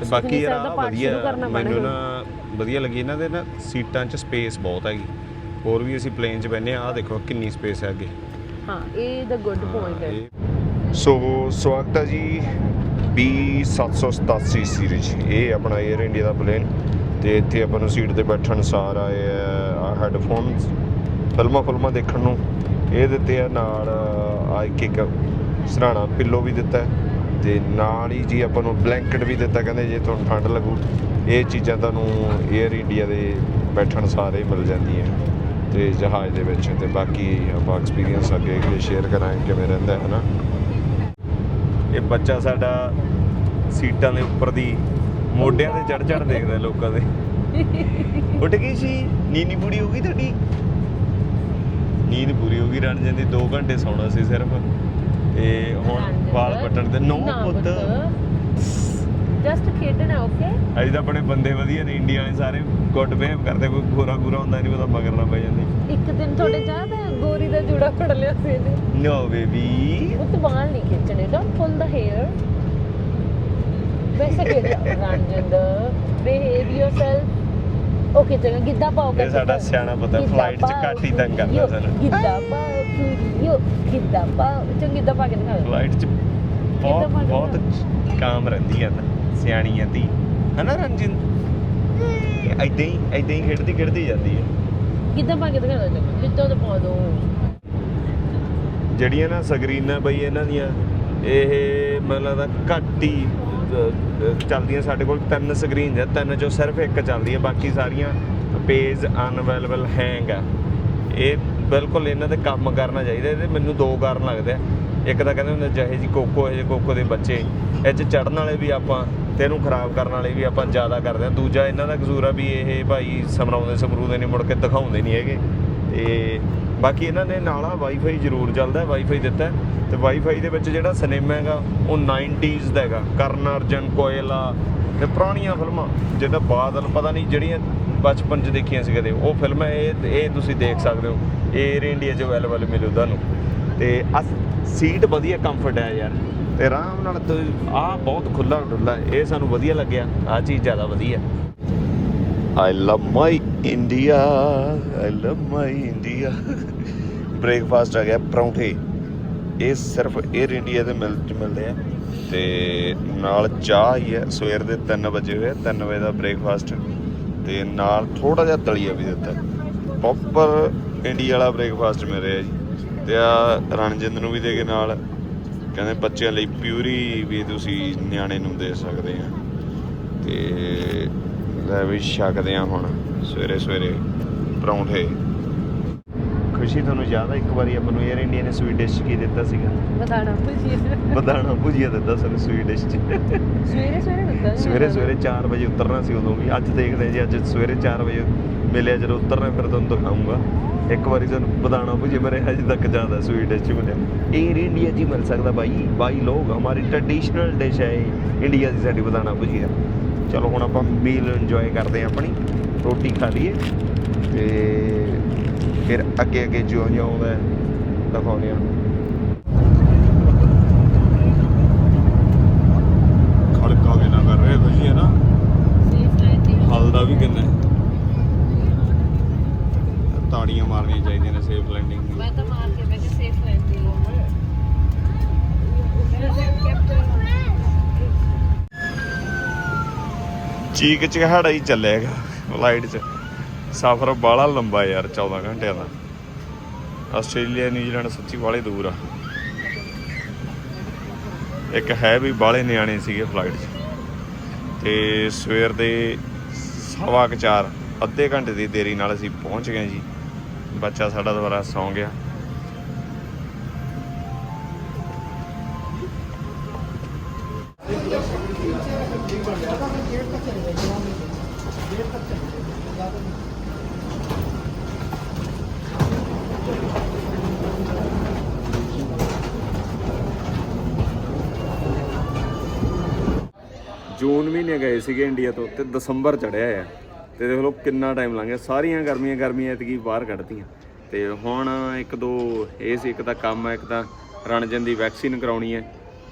ਤੇ ਬਾਕੀ ਯਾਰ ਆਹ ਪਾਠ ਵਧੀਆ ਮੈਨੂੰ ਨਾ ਵਧੀਆ ਲੱਗੀ ਇਹਨਾਂ ਦੇ ਨਾ ਸੀਟਾਂ 'ਚ ਸਪੇਸ ਬਹੁਤ ਹੈਗੀ। ਹੋਰ ਵੀ ਅਸੀਂ ਪਲੇਨ 'ਚ ਬੈਠੇ ਆ ਦੇਖੋ ਕਿੰਨੀ ਸਪੇਸ ਹੈ ਅੱਗੇ। ਹਾਂ ਇਹ ਦਾ ਗੁੱਡ ਪੁਆਇੰਟ ਹੈ। ਸੋ ਸਵਾਗਤ ਹੈ ਜੀ। B787 ਸੀਰੀਜ਼ ਇਹ ਆਪਣਾ 에ਅਰ ਇੰਡੀਆ ਦਾ ਪਲੇਨ ਤੇ ਇੱਥੇ ਆਪਾਂ ਨੂੰ ਸੀਟ ਤੇ ਬੈਠਣ ਸਾਰ ਆਏ ਆ ਹੈੱਡਫੋਨਸ ਫਿਲਮਾਂ ਫਿਲਮਾਂ ਦੇਖਣ ਨੂੰ। ਇਹ ਦਿੱਤੇ ਆ ਨਾਲ, ਆ ਇੱਕ ਇੱਕ ਸਰਾਣਾ ਪਿੱਲੋ ਵੀ ਦਿੱਤਾ ਹੈ। ਤੇ ਨਾਲ ਹੀ ਜੀ ਆਪਾਂ ਨੂੰ ਬਲੈਂਕਟ ਵੀ ਦਿੱਤਾ, ਕਹਿੰਦੇ ਜੇ ਤੁਹਾਨੂੰ ਠੰਡ ਲੱਗੂ, ਇਹ ਚੀਜ਼ਾਂ ਤੁਹਾਨੂੰ 에ਅਰ ਇੰਡੀਆ ਦੇ ਬੈਠਣ ਸਾਰੇ ਮਿਲ ਜਾਂਦੀਆਂ। ਤੇ ਜਹਾਜ਼ ਦੇ ਵਿੱਚ ਤੇ ਬਾਕੀ ਆਪਾਂ ਐਕਸਪੀਰੀਅੰਸ ਅੱਗੇ ਅੱਗੇ ਸ਼ੇਅਰ ਕਰਾਂਗੇ, ਕਿਵੇਂ ਰਹਿੰਦਾ ਹੈ ਨਾ ਇਹ ਬੱਚਾ ਸਾਡਾ ਸੀਟਾਂ ਦੇ ਉੱਪਰ ਦੀ ਮੋਢਿਆਂ ਤੇ ਚੜ ਚੜ ਦੇਖਦਾ ਲੋਕਾਂ ਦੇ। ਉੱਠ ਗਈ ਸੀ। ਨੀਂਦ ਪੂਰੀ ਹੋ ਗਈ ਤੁਹਾਡੀ? ਨੀਂਦ ਪੂਰੀ ਹੋ ਗਈ ਰਣ ਜਾਂਦੀ 2 ਘੰਟੇ ਸੌਣਾ ਸੀ ਸਿਰਫ। ਤੇ ਹੁਣ ਵਾਲ ਪੱਟਣ ਤੇ ਨੋ ਪੁੱਤ। ਜਸਟ ਖੇਡਣਾ ਓਕੇ ਅਜੇ ਤਾਂ ਆਪਣੇ ਬੰਦੇ ਵਧੀਆ ਨੇ ਇੰਡੀਆ ਵਾਲੇ ਸਾਰੇ ਗੁੱਡ ਬਿਹੇਵ ਕਰਦੇ ਕੋਈ ਗੋਰਾ ਗੋਰਾ ਹੁੰਦਾ ਨਹੀਂ ਪਤਾ ਮਗਰ ਨਾ ਪੈ ਜਾਂਦੇ। ਇੱਕ ਦਿਨ ਤੁਹਾਡੇ ਯਾਦ ਹੈ ਗੋਰੀ ਦਾ ਜੂੜਾ ਫੜ ਲਿਆ ਸੀ ਇਹਨੇ। ਨੋ ਬੇਬੀ ਉਹ ਤਾਂ ਵਾਲ ਨਹੀਂ ਖਿੱਚਣੇ ਡੋਨਟ ਪੁੱਲ ਦਾ ਹੇਅਰ ਵੈਸੇ ਖੇਡ ਰਣਜਿੰਦ ਬਿਹੇਵ ਯੋਰਸੈਲਫ ਓਕੇ ਚਲੋ ਗਿੱਧਾ ਪਾਓ ਇਹ ਸਾਡਾ ਸਿਆਣਾ ਪਤਾ ਫਲਾਈਟ 'ਚ ਘੱਟ ਹੀ ਤੰਗ ਕਰਦਾ ਸਾਨੂੰ ਗਿੱਧਾ ਪਾਓ ਕੁੜੀਓ ਗਿੱਧਾ ਪਾਓ ਚੰਗੀ ਗਿੱਧਾ ਪਾ ਕੇ ਦਿਖਾ। ਫਲਾਈਟ 'ਚ ਬਹੁਤ ਕਿੱਦਾਂ ਕਾਮ ਰਹਿੰਦੀ ਆ ਤਾਂ ਸਿਆਣੀਆਂ ਦੀ। ਹਨਾ ਰਣਜਿੰਦ ਐਦਾਂ ਹੀ ਐਦਾਂ ਹੀ ਖੇਡਦੀ ਖੇਡਦੀ ਜਾਂਦੀ ਹੈ। ਗਿੱਧਾ ਪਾ ਕੇ ਦਿਖਾ ਦਿਓ ਚੰਗਾ ਗਿੱਧਾ ਤਾਂ ਪਾ ਦਿਓ। ਜਿਹੜੀਆਂ ਨਾ ਸਕਰੀਨਾਂ ਬਈ ਇਹਨਾਂ ਦੀਆਂ ਇਹ ਮੈਨੂੰ ਲੱਗਦਾ ਘੱਟ ਹੀ ਚੱਲਦੀਆਂ ਸਾਡੇ ਕੋਲ ਤਿੰਨ ਸਕਰੀਨ ਹੈ ਤਿੰਨ ਚੋਂ ਸਿਰਫ ਇੱਕ ਚੱਲਦੀ ਹੈ ਬਾਕੀ ਸਾਰੀਆਂ ਪੇਜ ਅਨਵੇਲੇਬਲ ਹੈਂਗ ਆ। ਇਹ ਬਿਲਕੁਲ ਇਹਨਾਂ ਤੇ ਕੰਮ ਕਰਨਾ ਚਾਹੀਦਾ, ਇਹਦੇ ਮੈਨੂੰ ਦੋ ਕਾਰਨ ਲੱਗਦੇ ਆ। ਇੱਕ ਤਾਂ ਕਹਿੰਦੇ ਹੁੰਦੇ ਜਿਹੇ ਜੀ ਕੋਕੋ, ਇਹ ਕੋਕੋ ਦੇ ਬੱਚੇ, ਇਹ 'ਚ ਚੜਨ ਵਾਲੇ ਵੀ ਆਪਾਂ ਤੇ ਇਹਨੂੰ ਖਰਾਬ ਕਰਨ ਵਾਲੇ ਵੀ ਆਪਾਂ ਜ਼ਿਆਦਾ ਕਰਦੇ ਆ। ਦੂਜਾ ਇਹਨਾਂ ਦਾ ਕਸੂਰ ਆ ਵੀ ਇਹ ਭਾਈ ਸਮਰਾਉਂਦੇ ਸਮਰੂਦੇ ਨਹੀਂ ਮੁੜ ਕੇ ਦਿਖਾਉਂਦੇ ਨਹੀਂ ਹੈਗੇ। ਤੇ ਬਾਕੀ ਇਹਨਾਂ ਨੇ ਨਾਲ ਆ ਵਾਈਫਾਈ ਜ਼ਰੂਰ ਚੱਲਦਾ ਵਾਈਫਾਈ ਦਿੱਤਾ ਹੈ। ਤੇ ਵਾਈਫਾਈ ਦੇ ਵਿੱਚ ਜਿਹੜਾ ਸਿਨੇਮਾ ਹੈਗਾ, ਉਹ 90s ਦਾ ਹੈਗਾ। ਕਰਨ ਅਰਜਨ, ਕੋਇਲਾ ਤੇ ਪੁਰਾਣੀਆਂ ਫਿਲਮਾਂ। ਜਿਹਦਾ ਬਾਦਲ ਪਤਾ ਨਹੀਂ, ਜਿਹੜੀਆਂ ਬਚਪਨ 'ਚ ਦੇਖੀਆਂ ਸੀ ਕਦੇ। ਉਹ ਫਿਲਮਾਂ ਇਹ ਇਹ ਤੁਸੀਂ ਦੇਖ ਸਕਦੇ ਹੋ। 에ਅਰ ਇੰਡੀਆ 'ਚ ਅਵੇਲੇਬਲ ਮਿਲੂ ਤੁਹਾਨੂੰ। ਤੇ ਆ ਸੀਟ ਵਧੀਆ ਕੰਫਰਟ ਹੈ ਯਾਰ। ਤੇ ਆਰਾਮ ਨਾਲ ਆ ਬਹੁਤ ਖੁੱਲਾ ਡੁੱਲਾ ਇਹ ਸਾਨੂੰ ਵਧੀਆ ਲੱਗਿਆ। ਆ ਚੀਜ਼ ਜ਼ਿਆਦਾ ਵਧੀਆ। I love my India I love my India breakfast ਆ ਗਿਆ, ਪਰੌਂਠੇ। ਇਹ ਸਿਰਫ 에ਅਰ ਇੰਡੀਆ ਦੇ ਮਿਲ ਚ ਮਿਲਦੇ ਆ। ਤੇ ਨਾਲ ਚਾਹ ਹੀ ਹੈ, ਸਵੇਰ ਦੇ 3 ਵਜੇ ਹੋਏ 3 ਵਜੇ ਦਾ ਬ੍ਰੇਕਫਾਸਟ ਤੇ ਨਾਲ ਥੋੜਾ ਜਿਹਾ ਦਲੀਆ ਵੀ ਦਿੱਤਾ। ਪ੍ਰੋਪਰ ਇੰਡੀਆ ਵਾਲਾ ਬ੍ਰੇਕਫਾਸਟ ਮਿਲ ਰਿਹਾ ਜੀ। ਤੇ ਆ ਰਣਜਿੰਦ ਨੂੰ ਵੀ ਦੇ ਕੇ ਨਾਲ। ਕਹਿੰਦੇ ਬੱਚਿਆਂ ਲਈ ਪਿਊਰੀ ਵੀ ਤੁਸੀਂ ਨਿਆਣੇ ਨੂੰ ਦੇ ਸਕਦੇ ਆ। ਤੇ ਲੈ ਵੀ ਛਕਦੇ ਆ ਹੁਣ ਸਵੇਰੇ ਸਵੇਰੇ ਪਰੌਂਠੇ। ਖੁਸ਼ੀ ਤੁਹਾਨੂੰ ਯਾਦ ਆ ਇੱਕ ਵਾਰੀ ਆਪਾਂ ਨੂੰ 에ਅਰ ਇੰਡੀਆ ਨੇ ਸਵੀਟ ਡਿਸ਼ ਕੀ ਦਿੱਤਾ ਸੀਗਾ? ਬਤਾਣਾ ਭੁਜੀ ਬਦਾਣਾ ਭੁਜੀਆ ਦਿੱਤਾ ਸਾਨੂੰ ਸਵੀਟ ਡਿਸ਼ ਚ। ਸਵੇਰੇ ਸਵੇਰੇ ਜੀ ਸਵੇਰੇ ਸਵੇਰੇ 4 ਵਜੇ ਉਤਰਨਾ ਸੀ ਉਦੋਂ ਵੀ। ਅੱਜ ਦੇਖਦੇ ਜੀ ਅੱਜ ਸਵੇਰੇ 4 ਵਜੇ ਮਿਲਿਆ ਜਦੋਂ ਉਤਰਨਾ ਫਿਰ ਤੁਹਾਨੂੰ ਦਿਖਾਉਂਗਾ ਇੱਕ ਵਾਰੀ ਸਾਨੂੰ ਬਦਾਣਾ ਭੁਜੀਆ ਮੇਰੇ ਹਜੇ ਤੱਕ ਜ਼ਿਆਦਾ ਸਵੀਟ ਡਿਸ਼ ਚ ਮਿਲਿਆ। 에ਅਰ ਇੰਡੀਆ ਜੀ ਮਿਲ ਸਕਦਾ ਬਾਈ ਬਾਈ ਲੋਕ ਹਮਾਰੀ ਟ੍ਰੈਡੀਸ਼ਨਲ ਡਿਸ਼ ਹੈ ਇਹ, ਇੰਡੀਆ ਦੀ ਸਾਡੀ ਬਦਾਣਾ ਭੁਜੀਆ ਚਲੋ ਹੁਣ ਆਪਾਂ ਮੀਲ ਇੰਜੋਏ ਕਰਦੇ ਹਾਂ ਆਪਣੀ ਰੋਟੀ ਖਾ ਲਈਏ ਤੇ ਫਿਰ ਅੱਗੇ ਅੱਗੇ ਜਿਉਂ ਜਿਉਂ ਆਉਂਦਾ ਹੈ, ਦਿਖਾਉਂਦੇ ਹਾਂ। ਖੜਕਾ ਕੇ ਨਾ ਕਰ ਰਹੇ ਭੁਜੀਆ ਨਾ? ਸੇਫ ਲੈਂਡਿੰਗ ਹਲਦਾ ਵੀ ਕਿੰਨਾ ਹੈ? ਤਾੜੀਆਂ ਮਾਰਨੀਆਂ ਚਾਹੀਦੀਆਂ ਨੇ ਸੇਫ ਲੈਂਡਿੰਗ ਚੀਕ ਚਿਹਾੜਾ ਹੀ ਚੱਲੇਗਾ ਫਲਾਈਟ 'ਚ। ਸਫ਼ਰ ਬਾਹਲਾ ਲੰਬਾ ਯਾਰ 14 ਘੰਟਿਆਂ ਦਾ। ਆਸਟ੍ਰੇਲੀਆ, ਨਿਊਜ਼ੀਲੈਂਡ ਸੱਚੀ ਬਾਹਲੇ ਦੂਰ ਆ। ਇੱਕ ਹੈ ਵੀ ਬਾਹਲੇ ਨਿਆਣੇ ਸੀਗੇ ਫਲਾਈਟ 'ਚ। ਤੇ ਸਵੇਰ ਦੇ ਸਵਾ ਕੁ ਚਾਰ, ਅੱਧੇ ਘੰਟੇ ਦੀ ਦੇਰੀ ਨਾਲ ਅਸੀਂ ਪਹੁੰਚ ਗਏ ਜੀ। ਬੱਚਾ ਸਾਡਾ ਦੁਬਾਰਾ ਸੌਂ ਗਿਆ। ਗਏ ਸੀਗੇ ਇੰਡੀਆ ਤੋਂ ਤੇ ਦਸੰਬਰ ਚੜਿਆ ਆ। ਤੇ ਦੇਖ ਲਓ ਕਿੰਨਾ ਟਾਈਮ ਲੰਘ ਗਿਆ। ਸਾਰੀਆਂ ਗਰਮੀਆਂ ਗਰਮੀਆਂ ਇਤਕੀ ਬਾਹਰ ਕੱਢਤੀਆਂ। ਤੇ ਹੁਣ ਇੱਕ ਦੋ ਇਹ ਸੀ ਇੱਕ ਤਾਂ ਕੰਮ ਹੈ ਇੱਕ ਤਾਂ ਰਣਜਨ ਦੀ ਵੈਕਸੀਨ ਕਰਾਉਣੀ ਹੈ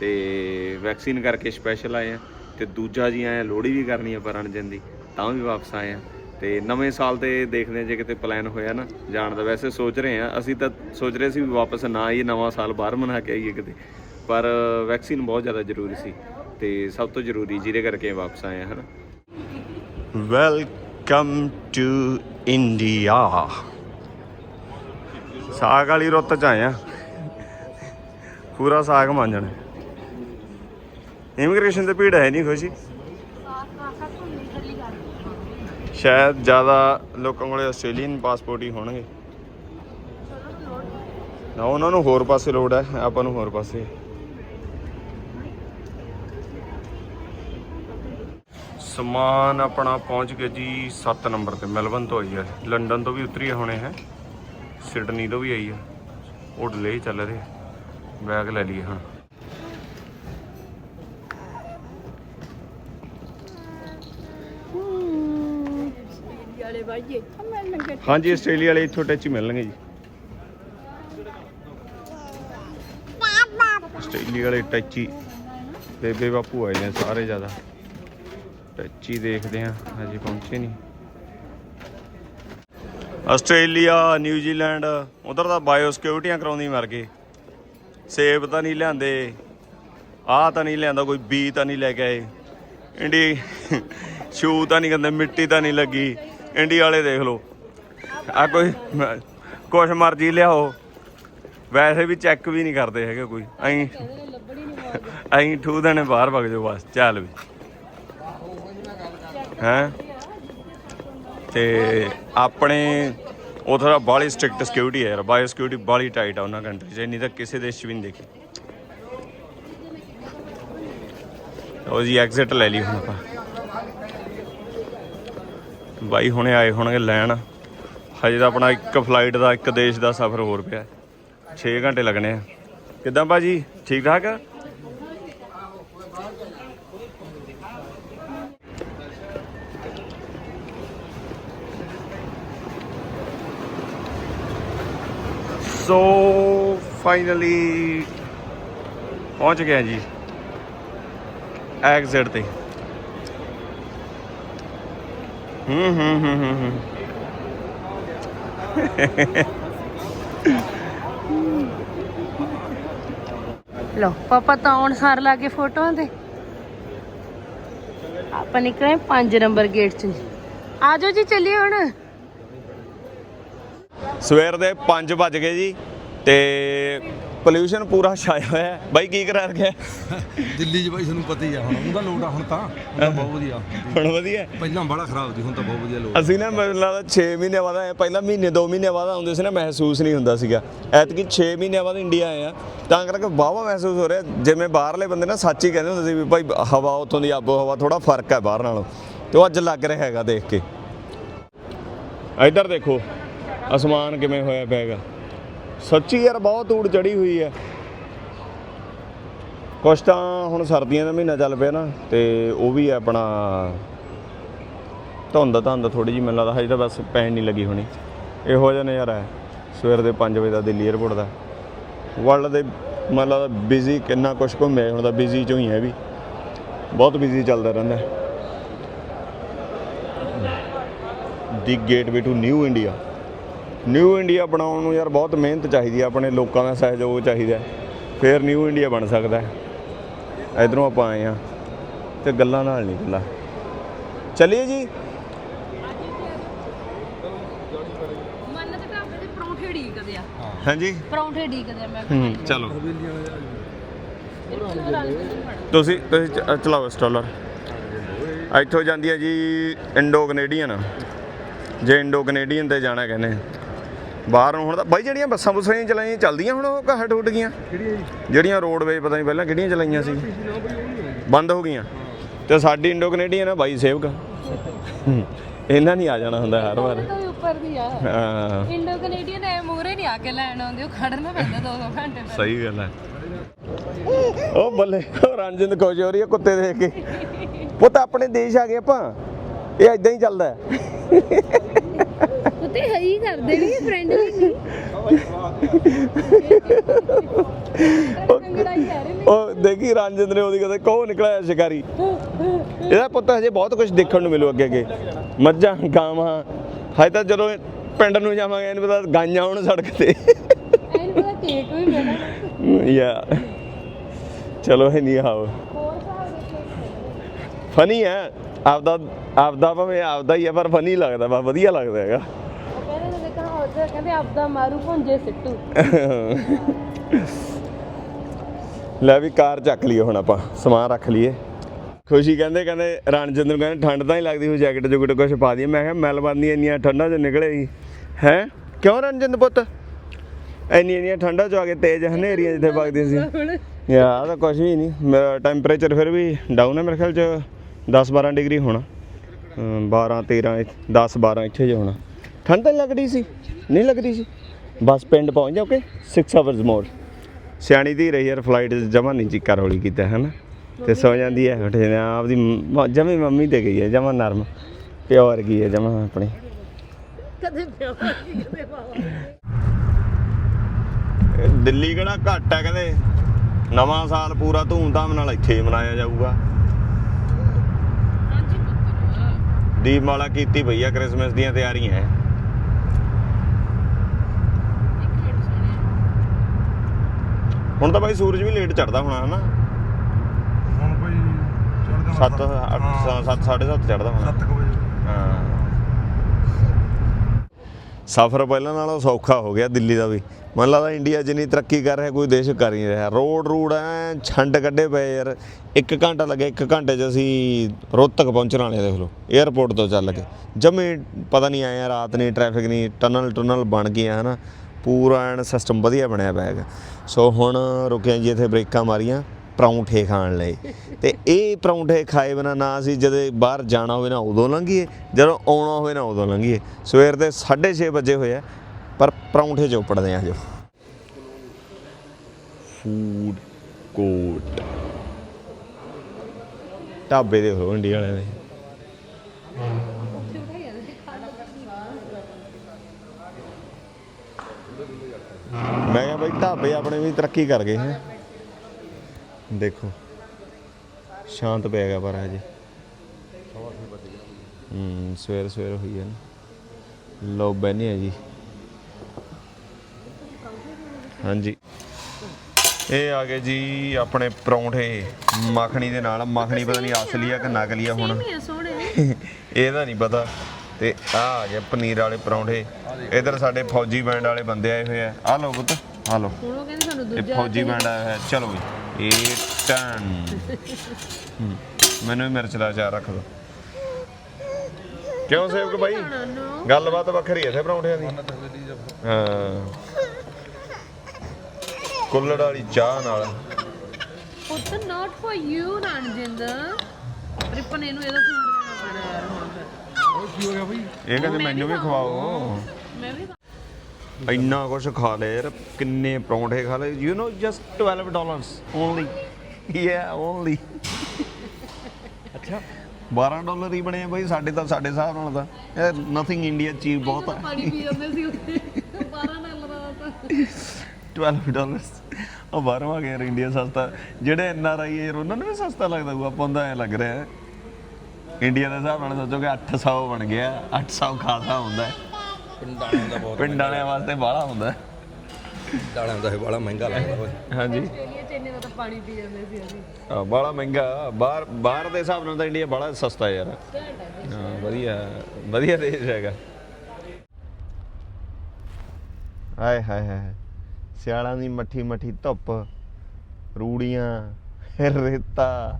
ਤੇ ਵੈਕਸੀਨ ਕਰਕੇ ਸਪੈਸ਼ਲ ਆਏ ਆ। ਤੇ ਦੂਜਾ ਜੀ ਆਏ ਆ, ਲੋਹੜੀ ਵੀ ਕਰਨੀ ਹੈ ਪਰ ਰਣਜਨ ਦੀ ਤਾਂ ਵੀ ਵਾਪਸ ਆਏ ਆ। ਤੇ ਨਵੇਂ ਸਾਲ ਤੇ ਦੇਖਦੇ ਹਾਂ ਜੇ ਕਿਤੇ ਪਲਾਨ ਹੋਇਆ ਨਾ ਜਾਣ ਦਾ। ਵੈਸੇ ਸੋਚ ਰਹੇ ਆ ਅਸੀਂ ਤਾਂ ਸੋਚ ਰਹੇ ਸੀ ਵੀ ਵਾਪਸ ਨਾ ਆਈਏ ਨਵਾਂ ਸਾਲ ਬਾਹਰ ਮਨਾ ਕੇ ਆਈਏ ਕਿਤੇ। ਪਰ ਵੈਕਸੀਨ ਬਹੁਤ ਜ਼ਿਆਦਾ ਜ਼ਰੂਰੀ ਸੀ। ਤੇ ਸਭ ਤੋਂ ਜ਼ਰੂਰੀ ਜਿਹਦੇ ਕਰਕੇ ਵਾਪਸ ਆਏ ਹਾਂ ਵੈਲਕਮ ਟੂ ਇੰਡੀਆ ਸਾਗ ਵਾਲੀ ਰੁੱਤ ਚ ਆਏ ਆ। ਪੂਰਾ ਸਾਗ ਮਾਂਜਣ ਇਮੀਗ੍ਰੇਸ਼ਨ ਤੇ ਭੀੜ ਹੈ ਨਹੀਂ ਖੁਸ਼ੀ। ਸ਼ਾਇਦ ਜ਼ਿਆਦਾ ਲੋਕਾਂ ਕੋਲੇ ਆਸਟ੍ਰੇਲੀਅਨ ਪਾਸਪੋਰਟ ਹੀ ਹੋਣਗੇ। ਨਾ, ਉਹਨਾਂ ਨੂੰ ਹੋਰ ਪਾਸੇ ਲੋੜ ਹੈ, ਆਪਾਂ ਨੂੰ ਹੋਰ ਪਾਸੇ। ਸਮਾਨ ਆਪਣਾ ਪਹੁੰਚ ਗਿਆ ਜੀ 7 ਨੰਬਰ ਤੇ ਮੈਲਬਨ ਤੋਂ ਆਈ ਹੈ। ਲੰਡਨ ਤੋਂ ਵੀ ਉਤਰੀ ਹੋਣੇ, ਹੈ। ਸਿਡਨੀ ਤੋਂ ਵੀ ਆਈ ਹੈ। ਉਹ ਡਿਲੇ ਚੱਲ ਰਹੇ। ਬੈਗ ਲੈ ਲਈਏ ਹਾਂ ਹਾਂਜੀ, ਆਸਟ੍ਰੇਲੀਆ ਵਾਲੇ ਇੱਥੋਂ ਟੱਚ ਹੀ ਮਿਲਣਗੇ ਜੀ। ਆਸਟ੍ਰੇਲੀਆ ਵਾਲੇ ਟੱਚੀ ਬੇਬੇ ਬਾਪੂ ਆਏ ਨੇ ਸਾਰੇ ਜ਼ਿਆਦਾ। ਟੱਚੀ ਦੇਖਦੇ ਆ ਹਜੇ ਪਹੁੰਚੇ ਨਹੀਂ। ਆਸਟ੍ਰੇਲੀਆ ਨਿਊਜ਼ੀਲੈਂਡ ਉਧਰ ਤਾਂ ਬਾਇਓ ਸਿਕਿਉਰਿਟੀਆਂ ਕਰਾਉਂਦੀ ਮਰ ਗਏ। ਸੇਬ ਤਾਂ ਨਹੀਂ ਲਿਆਂਦੇ, ਆਹ ਤਾਂ ਨਹੀਂ ਲਿਆਂਦਾ, ਕੋਈ ਬੀ ਤਾਂ ਨਹੀਂ ਲੈ ਕੇ ਆਏ। ਇੰਡੀ ਸ਼ੂ ਤਾਂ ਨਹੀਂ ਕਹਿੰਦੇ, ਮਿੱਟੀ ਤਾਂ ਨਹੀਂ ਲੱਗੀ। ਇੰਡੀ ਵਾਲੇ ਦੇਖ ਲਓ। ਆ ਕੋਈ ਕੁਛ ਮਰਜ਼ੀ ਲਿਆਓ। ਵੈਸੇ ਵੀ ਚੈੱਕ ਵੀ ਨਹੀਂ ਕਰਦੇ ਹੈਗੇ ਕੋਈ। ਐਂ ਐਂ ਠੂ ਦੇਣੇ ਬਾਹਰ ਵਗ ਜਾਓ ਬਸ, ਚੱਲ ਵੀ। ਹੈਂ। ਤੇ ਆਪਣੇ ਉਥੇ ਦਾ ਬਾਲੀ ਸਟ੍ਰਿਕਟ ਸਿਕਿਉਰਿਟੀ ਹੈ ਯਾਰ ਬਾਇਓ ਸਿਕਿਉਰਿਟੀ ਬਾਲੀ ਟਾਈਟ ਆ ਉਹਨਾਂ ਕੰਟਰੀ 'ਚ, ਨਹੀਂ ਤਾਂ ਕਿਸੇ ਦੇਸ਼ 'ਚ ਵੀ ਨਹੀਂ ਦੇਖੀ। ਉਹ ਜੀ ਐਗਜ਼ਿਟ ਲੈ ਲਈ ਹੁਣ ਆਪਾਂ। ਬਾਈ ਹੁਣੇ ਆਏ ਹੋਣਗੇ ਲੈਣ। ਹਜੇ ਤਾਂ ਆਪਣਾ ਇੱਕ ਫਲਾਈਟ ਦਾ, ਇੱਕ ਦੇਸ਼ ਦਾ ਸਫ਼ਰ ਹੋਰ ਪਿਆ। 6 ਘੰਟੇ ਲੱਗਣੇ ਆ। ਕਿੱਦਾਂ ਬਾਜੀ ਠੀਕ ਠਾਕ ਸੋ ਫਾਈਨਲੀ ਪਹੁੰਚ ਗਿਆ ਜੀ ਐਗਜ਼ਿਟ ਤੇ। ਹੂੰ ਹੂੰ ਹੂੰ ਹੂੰ ਲੋ ਪਾਪਾ ਤਾਂ ਆਉਣ ਸਾਰ ਲਾ ਕੇ ਫੋਟੋਆਂ ਤੇ ਆਪਾਂ ਨਿਕਲੇ 5 ਨੰਬਰ ਗੇਟ ਚ ਆ ਜਾਓ ਜੀ, ਚੱਲੀਏ ਹੁਣ। ਸਵੇਰ ਦੇ 5 ਵੱਜ ਗਏ ਜੀ ਤੇ ਪੋਲਿਊਸ਼ਨ ਪੂਰਾ ਛਾਇਆ ਹੋਇਆ ਹੈ। ਬਾਈ ਕੀ ਕਰਾ ਰੱਖਿਆ ਦਿੱਲੀ 'ਚ ਬਾਈ ਤੁਹਾਨੂੰ ਪਤਾ ਹੀ ਆ ਹੁਣ ਉਹਦਾ ਲੋਡ ਆ ਹੁਣ ਤਾਂ ਹੁਣ ਤਾਂ ਬਹੁਤ ਵਧੀਆ। ਹੁਣ ਵਧੀਆ? ਹੈ। ਪਹਿਲਾਂ ਬੜਾ ਖਰਾਬ ਸੀ ਹੁਣ ਤਾਂ ਬਹੁਤ ਵਧੀਆ ਲੋਡ ਅਸੀਂ ਨਾ ਮੈਨੂੰ ਲੱਗਦਾ 6 ਮਹੀਨੇ ਬਾਅਦ ਆਏ ਪਹਿਲਾਂ ਮਹੀਨੇ 2 ਮਹੀਨੇ ਬਾਅਦ ਆਉਂਦੇ ਸੀ ਨਾ ਮਹਿਸੂਸ ਨਹੀਂ ਹੁੰਦਾ ਸੀਗਾ। ਐਤਕੀ 6 ਮਹੀਨੇ ਬਾਅਦ ਇੰਡੀਆ ਆਏ ਆ ਤਾਂ ਕਰਕੇ ਵਾਹਵਾ ਮਹਿਸੂਸ ਹੋ ਰਿਹਾ ਜਿਵੇਂ ਬਾਹਰਲੇ ਬੰਦੇ ਨਾ ਸੱਚ ਹੀ ਕਹਿੰਦੇ ਹੁੰਦੇ ਸੀ ਵੀ ਭਾਈ ਹਵਾ ਉੱਥੋਂ ਦੀ ਆਬੋ ਹਵਾ ਥੋੜਾ ਫ਼ਰਕ ਹੈ ਬਾਹਰ ਨਾਲੋਂ ਤੇ ਉਹ ਅੱਜ ਲੱਗ ਰਿਹਾ ਹੈਗਾ ਦੇਖ ਕੇ। ਇੱਧਰ ਦੇਖੋ ਅਸਮਾਨ ਕਿਵੇਂ ਹੋਇਆ ਪਿਆ ਹੈਗਾ ਸੱਚੀ ਯਾਰ ਬਹੁਤ ਊੜ ਚੜੀ ਹੋਈ ਹੈ ਕੁਛ ਤਾਂ ਹੁਣ ਸਰਦੀਆਂ ਦਾ ਮਹੀਨਾ ਚੱਲ ਪਿਆ ਨਾ, ਤੇ ਉਹ ਵੀ ਹੈ ਆਪਣਾ ਧੁੰਦ ਧੁੰਦ ਥੋੜੀ ਜਿਹੀ ਮੈਨੂੰ ਲੱਗਦਾ, ਹਜੇ ਤਾਂ ਬਸ ਪੈਣ ਨਹੀਂ ਲੱਗੀ ਹੋਣੀ। ਇਹੋ ਜਿਹਾ ਨਜ਼ਾਰਾ ਹੈ, ਸਵੇਰ ਦੇ 5 ਵਜੇ ਦਾ ਦਿੱਲੀ 에ਅਰਪੋਰਟ ਦਾ। ਵਰਲਡ ਦੇ ਮੈਨੂੰ ਲੱਗਦਾ ਬਿਜ਼ੀ ਕਿੰਨਾ ਕੁਛ ਘੁੰਮਿਆ ਹੁਣ ਤਾਂ ਬਿਜ਼ੀ ਚੋਂ ਹੀ ਹੈ ਵੀ। ਬਹੁਤ ਬਿਜ਼ੀ ਚੱਲਦਾ ਰਹਿੰਦਾ ਦੀ gateway to new India new India ਬਣਾਉਣ ਨੂੰ ਯਾਰ ਬਹੁਤ ਮਿਹਨਤ ਚਾਹੀਦੀ ਹੈ ਆਪਣੇ ਲੋਕਾਂ ਦਾ ਸਹਿਯੋਗ ਚਾਹੀਦਾ। ਫਿਰ ਨਿਊ ਇੰਡੀਆ ਬਣ ਸਕਦਾ ਹੈ। ਇਧਰੋਂ ਆਪਾਂ ਆਏ ਆ ਤੇ ਗੱਲਾਂ ਨਾਲ ਨਹੀਂ ਗੱਲਾਂ। ਚਲਿਏ ਜੀ। ਮੰਨ ਤੇ ਢਾਬੇ ਦੇ ਪਰੌਂਠੇ ਢੀਕਦੇ ਆ। ਹਾਂਜੀ। ਪਰੌਂਠੇ ਢੀਕਦੇ ਆ ਮੈਂ ਹੂੰ। ਚਲੋ। ਤੁਸੀਂ ਤੁਸੀਂ ਚ- ਚਲਾਓ ਸਟਾਲਰ ਇੱਥੋਂ ਜਾਂਦੀ ਹੈ ਜੀ ਇੰਡੋ ਕੈਨੇਡੀਅਨ ਜੇ ਇੰਡੋ ਕੈਨੇਡੀਅਨ ਤੇ ਜਾਣਾ ਕਹਿੰਦੇ। ਬਾਹਰ ਨੂੰ ਹੁਣ ਤਾਂ ਬਾਈ ਜਿਹੜੀਆਂ ਬੱਸਾਂ ਬੁੱਸਾਂ ਜਿਹੀਆਂ ਚਲਾਈਆਂ ਚੱਲਦੀਆਂ ਹੁਣ ਉਹ ਘੱਟ ਉੱਡ ਗਈਆਂ। ਜਿਹੜੀਆਂ ਰੋਡਵੇਜ ਪਤਾ ਨਹੀਂ ਪਹਿਲਾਂ ਕਿਹੜੀਆਂ ਚਲਾਈਆਂ ਸੀ। ਬੰਦ ਹੋ ਗਈਆਂ। ਤੇ ਸਾਡੀ ਇੰਡੋ ਕੈਨੇਡੀਅਨ ਆ ਬਾਈ ਸੇਵਕ। ਇਹਨਾਂ ਨਹੀਂ ਆ ਜਾਣਾ ਹੁੰਦਾ ਹਰ ਵਾਰ। ਤਾਂ ਵੀ ਉੱਪਰ ਦੀ ਆ। ਹਾਂ। ਇੰਡੋ ਕੈਨੇਡੀਅਨ ਐ ਮੂਰੇ ਨਹੀਂ ਆ ਕੇ ਲੈਣ ਆਉਂਦੇ ਉਹ ਖੜਨਾ ਪੈਂਦਾ ਦੋ ਦੋ ਘੰਟੇ ਪਹਿਲਾਂ। ਸਹੀ ਗੱਲ ਹੈ ਉਹ ਬੱਲੇ ਉਹ ਰਣਜਿੰਦ ਖੁਸ਼ ਹੋ ਰਹੀ ਹੈ ਕੁੱਤੇ ਦੇਖ ਕੇ। ਪੁੱਤ ਆਪਣੇ ਦੇਸ਼ ਆ ਗਏ ਆਪਾਂ। ਇਹ ਇਦਾਂ ਹੀ ਚੱਲਦਾ। ਹੈ ਕੁੱਤੇ ਹੈ ਹੀ ਕਰਦੇ ਨਹੀਂ ਫਰੈਂਡਲੀ ਨਹੀਂ। ਉਹ ਦੇਖੀ ਰਣਜਿੰਦ ਨੇ ਉਹਦੀ ਕਹਿੰਦੇ ਕਹੋ ਨਿਕਲਿਆ ਸ਼ਿਕਾਰੀ? ਇਹਦਾ ਪੁੱਤ ਹਜੇ ਬਹੁਤ ਕੁਝ ਦੇਖਣ ਨੂੰ ਮਿਲੂ ਅੱਗੇ ਅੱਗੇ। ਮੱਝਾਂ ਗਾਵਾਂ ਹਜੇ ਤਾਂ ਜਦੋਂ ਪਿੰਡ ਨੂੰ ਜਾਵਾਂਗੇ ਇਹਨੂੰ ਪਤਾ ਗਾਈਆਂ ਹੁਣ ਸੜਕ ਤੇ। ਐਨ ਪਤਾ ਕੇਕ ਵੀ ਮਿਲਣਾ। ਯਾ। ਚਲੋ ਹੈ ਨਹੀਂ ਦੇ ਫਨੀ ਹੈ। ਆਪਦਾ ਆਪਦਾ ਭਾਵੇਂ ਆਪਦਾ ਹੀ ਹੈ ਪਰ ਫਨੀ ਲੱਗਦਾ ਵਾ ਵਧੀਆ ਲੱਗਦਾ ਹੈਗਾ। ਉਹ ਕਹਿੰਦੇ ਹੋ ਆਪਦਾ ਮਾਰੂ ਭੁੰਜੇ ਸਿੱਟੂ। ਲੈ ਵੀ ਕਾਰ ਚੱਕ ਲਈਏ ਹੁਣ ਆਪਾਂ ਸਮਾਨ ਰੱਖ ਲਈਏ। ਖੁਸ਼ੀ ਕਹਿੰਦੇ ਕਹਿੰਦੇ ਰਣਜਿੰਦਰ ਨੂੰ ਕਹਿੰਦੇ ਠੰਡ ਤਾਂ ਹੀ ਲੱਗਦੀ ਹੋਈ ਜੈਕਟ ਜੁਕਟ ਕੁਛ ਪਾ ਦਈਏ। ਮੈਂ ਕਿਹਾ ਮੈਲਬਨ ਦੀਆਂ ਇੰਨੀਆਂ ਠੰਡਾਂ ਚ ਨਿਕਲੇ ਸੀ। ਹੈ? ਕਿਉਂ ਰਣਜਿੰਦ ਪੁੱਤ? ਇੰਨੀ ਇੰਨੀਆਂ ਠੰਡਾਂ ਚ ਆ ਕੇ ਤੇਜ਼ ਹਨੇਰੀਆਂ ਜਿੱਥੇ ਵਗਦੀਆਂ ਸੀ। ਯਾਰ ਤਾਂ ਕੁਛ ਵੀ ਨਹੀਂ। ਮੇਰਾ ਟੈਂਪਰੇਚਰ ਫਿਰ ਵੀ ਡਾਊਨ ਹੈ ਮੇਰੇ ਖਿਆਲ ਚ। 10 12 ਡਿਗਰੀ ਹੋਣਾ। ਅਮ 12 13 10 12 ਇੱਥੇ ਜੇ ਹੋਣਾ। ਠੰਡ ਤਾਂ ਲੱਗ ਰਹੀ ਸੀ ਨਹੀਂ ਲੱਗ ਰਹੀ ਸੀ। ਬਸ ਪਿੰਡ ਪਹੁੰਚ ਜਾਓਗੇ 6 ਆਵਰਸ ਮੋਰ ਸਿਆਣੀ ਦੀ ਰਹੀ ਯਾਰ ਫਲਾਈਟ ਜਮਾ ਨਹੀਂ ਚੀਕਾ ਰੌਲੀ ਕੀਤਾ ਹੈ ਨਾ ਤੇ ਸੋ ਜਾਂਦੀ ਹੈ ਉੱਠ ਜਾਂਦੀ ਆਪਦੀ ਜਮੀ ਮੰਮੀ ਤੇ ਗਈ ਹੈ ਜਮਾ ਨਰਮ। ਪਿਓ ਵਰਗੀ ਹੈ ਜਮਾ ਆਪਣੀ। ਕਦੇ ਪਿਓ ਕਦੇ ਦਿੱਲੀ ਕਿਹੜਾ ਘੱਟ ਹੈ ਕਹਿੰਦੇ ਨਵਾਂ ਸਾਲ ਪੂਰਾ ਧੂਮਧਾਮ ਨਾਲ ਇੱਥੇ ਮਨਾਇਆ ਜਾਊਗਾ। ਦੀਪਮਾਲਾ ਕੀਤੀ ਪਈ ਆ ਕ੍ਰਿਸਮਸ ਦੀਆਂ ਤਿਆਰੀਆਂ ਹੈ ਇੱਕ ਮਿੰਟ ਸੁਣਿਆ ਹੁਣ ਤਾਂ ਬਾਈ ਸੂਰਜ ਵੀ ਲੇਟ ਚੜਦਾ ਹੋਣਾ ਹਨਾ? ਹੁਣ ਕੋਈ ਚੜਦਾ 7 8 7 7:30 ਚੜਦਾ ਹੋਣਾ। 7 ਵਜੇ। ਹਾਂ। ਸਫ਼ਰ ਪਹਿਲਾਂ ਨਾਲੋਂ ਸੌਖਾ ਹੋ ਗਿਆ ਦਿੱਲੀ ਦਾ ਵੀ। ਮੈਨੂੰ ਲੱਗਦਾ ਇੰਡੀਆ ਜਿੰਨੀ ਤਰੱਕੀ ਕਰ ਰਿਹਾ ਕੋਈ ਦੇਸ਼ ਕਰ ਹੀ ਨਹੀਂ ਰਿਹਾ। ਰੋਡ ਰੂਡ ਐ ਛੰਡ ਕੱਢੇ ਪਏ ਯਾਰ। 1 ਘੰਟਾ ਲੱਗਿਆ 1 ਘੰਟੇ 'ਚ ਅਸੀਂ ਰੋਹਤਕ ਪਹੁੰਚਣ ਵਾਲੇ ਦੇਖ ਲਓ 에ਅਰਪੋਰਟ ਤੋਂ ਚੱਲ ਕੇ। ਜਮੇ ਪਤਾ ਨਹੀਂ ਆਇਆ ਰਾਤ ਨਹੀਂ ਟ੍ਰੈਫਿਕ ਨਹੀਂ ਟਨਲ ਟਨਲ ਬਣ ਗਿਆ ਹਨਾ। ਪੂਰਾ ਐਨ ਸਿਸਟਮ ਵਧੀਆ ਬਣਿਆ ਪਿਆ ਹੈਗਾ। ਸੋ ਹੁਣ ਰੁਕਿਆ ਜੀ ਇੱਥੇ ਬ੍ਰੇਕਾਂ ਮਾਰੀਆਂ ਪਰੌਂਠੇ ਖਾਣ ਲਈ। ਤੇ ਇਹ ਪਰੌਂਠੇ ਖਾਏ ਬਿਨਾ ਨਾ ਅਸੀਂ ਜਦੋਂ ਬਾਹਰ ਜਾਣਾ ਹੋਵੇ ਨਾ ਉਦੋਂ ਲੰਘੀਏ ਜਦੋਂ ਆਉਣਾ ਹੋਵੇ ਨਾ ਉਦੋਂ ਲੰਘੀਏ। ਸਵੇਰ ਦੇ 6:30 ਵਜੇ ਹੋਏ ਆ ਪਰ ਪਰੌਂਠੇ ਚੋਪੜਦੇ ਆ ਜੋ। ਫੂਡ ਕੋਰਟ ਢਾਬੇ ਦੇ ਹੋ ਇੰਡੀਆ ਵਾਲਿਆਂ ਦੇ। ਮੈਂ ਕਿਹਾ ਬਈ ਢਾਬੇ ਆਪਣੇ ਵੀ ਤਰੱਕੀ ਕਰ ਗਏ ਹੈ। ਦੇਖੋ ਸ਼ਾਂਤ ਪੈ ਗਿਆ ਪਰ ਹਜੇ। ਹੂੰ ਸਵੇਰ ਸਵੇਰ ਹੋਈ ਹੈ ਨਾ। ਲੋ ਬੈਨੇ ਆ ਜੀ। ਹਾਂਜੀ। ਇਹ ਆ ਗਏ ਜੀ ਆਪਣੇ ਪਰੌਂਠੇ ਮੱਖਣੀ ਦੇ ਨਾਲ। ਮੱਖਣੀ ਪਤਾ ਨਹੀਂ ਅਸਲੀ ਆ ਕਿ ਨਕਲੀ ਆ ਹੁਣ ਇਹਦਾ ਨਹੀਂ ਪਤਾ। ਤੇ ਆ ਆ ਗਏ ਪਨੀਰ ਵਾਲੇ ਪਰੌਂਠੇ। ਇਧਰ ਸਾਡੇ ਫੌਜੀ ਬੈਂਡ ਵਾਲੇ ਬੰਦੇ ਆਏ ਹੋਏ ਆ। ਆ ਲਓ ਪੁੱਤ ਆ ਲਓ। ਹੁਣ ਉਹ ਕਹਿੰਦੇ ਸਾਨੂੰ ਇਹ ਦੂਜਾ ਫੌਜੀ ਬੈਂਡ ਆਇਆ ਹੋਇਆ। ਚਲੋ ਵੀ ਇਹ ਟਨ। ਹੂੰ, ਮੈਨੂੰ ਵੀ ਮਿਰਚ ਦਾ ਅਚਾਰ ਰੱਖ ਦੋ। ਕਿਉਂ ਸੇਵਕ ਬਾਈ? ਗੱਲਬਾਤ ਵੱਖਰੀ ਹੈ ਇੱਥੇ ਪਰੌਂਠਿਆਂ ਦੀ। ਹਾਂ। ਕੁੱਲੜ ਵਾਲੀ ਚਾਹ ਨਾਲ। ਪੁੱਤ ਨਾਟ ਫॉर ਯੂ ਰਣਜਿੰਦ ਰਿਪਨ ਇਹਨੂੰ ਇਹਦਾ ਫੂਡ ਦੇਣਾ ਪੈਣਾ ਯਾਰ। ਹੁਣ ਕੀ ਹੋ ਗਿਆ ਬਈ? ਇਹ ਕਹਿੰਦੇ ਮੈਨੂੰ ਵੀ ਖਵਾਓ। ਮੈਂ ਵੀ ਇੰਨਾ ਕੁਝ ਖਾ ਲਿਆ ਯਾਰ ਕਿੰਨੇ ਪਰੌਂਠੇ ਖਾ ਲਏ। You know just 12 dollars only yeah only ਅੱਛਾ। 12 ਡਾਲਰ ਹੀ ਬਣੇ ਆ ਬਾਈ ਸਾਡੇ ਤਾਂ ਸਾਡੇ ਹਿਸਾਬ ਨਾਲ ਤਾਂ। ਯਾਰ ਨਥਿੰਗ ਇੰਡੀਆ ਚੀਪ ਬਹੁਤ ਹੈ ਪਾਣੀ ਪੀ ਜਾਂਦੇ ਸੀ ਉੱਥੇ। 12 ਡਾਲਰ ਦਾ ਤਾਂ। 12 ਡਾਲਰਸ ਉਹ ਬਾਹਰੋਂ ਆ ਗਿਆ ਇੰਡੀਆ ਸਸਤਾ। ਜਿਹੜੇ ਐਨ ਆਰ ਆਈ ਯਾਰ ਉਹਨਾਂ ਨੂੰ ਵੀ ਸਸਤਾ ਲੱਗਦਾ ਹੋਊ। ਆਪਾਂ ਨੂੰ ਤਾਂ ਐ ਲੱਗ ਰਿਹਾ। ਹੈ ਇੰਡੀਆ ਦੇ ਹਿਸਾਬ ਨਾਲ ਸੋਚੋਗੇ 800 ਬਣ ਗਿਆ 800 ਖਾਸਾ ਹੁੰਦਾ ਹੈ। ਪਿੰਡਾਂ ਦਾ ਬਹੁਤ ਪਿੰਡ ਵਾਲਿਆਂ ਵਾਸਤੇ ਬਾਹਲਾ ਹੁੰਦਾ ਹੈ। ਡਾਲਾਂ ਦਾ ਇਹ ਬੜਾ ਮਹਿੰਗਾ ਲੱਗਦਾ ਓਏ। ਹਾਂਜੀ। ਆਸਟ੍ਰੇਲੀਆ ਚ ਇੰਨੇ ਦਾ ਤਾਂ ਪਾਣੀ ਪੀ ਜਾਂਦੇ ਸੀ ਅਸੀਂ। ਆ ਬਾਹਲਾ ਮਹਿੰਗਾ ਬਾਹਰ ਬਾਹਰ ਦੇ ਹਿਸਾਬ ਨਾਲ ਤਾਂ ਇੰਡੀਆ ਬਾਹਲਾ ਸਸਤਾ ਯਾਰ। ਹਾਂ ਵਧੀਆ ਵਧੀਆ ਦੇਸ਼ ਹੈਗਾ। ਹਾਏ ਹਾਏ ਹਾਏ ਸਿਆਲਾਂ ਦੀ ਮੱਠੀ ਮੱਠੀ ਧੁੱਪ ਰੂੜੀਆਂ ਰੇਤਾ।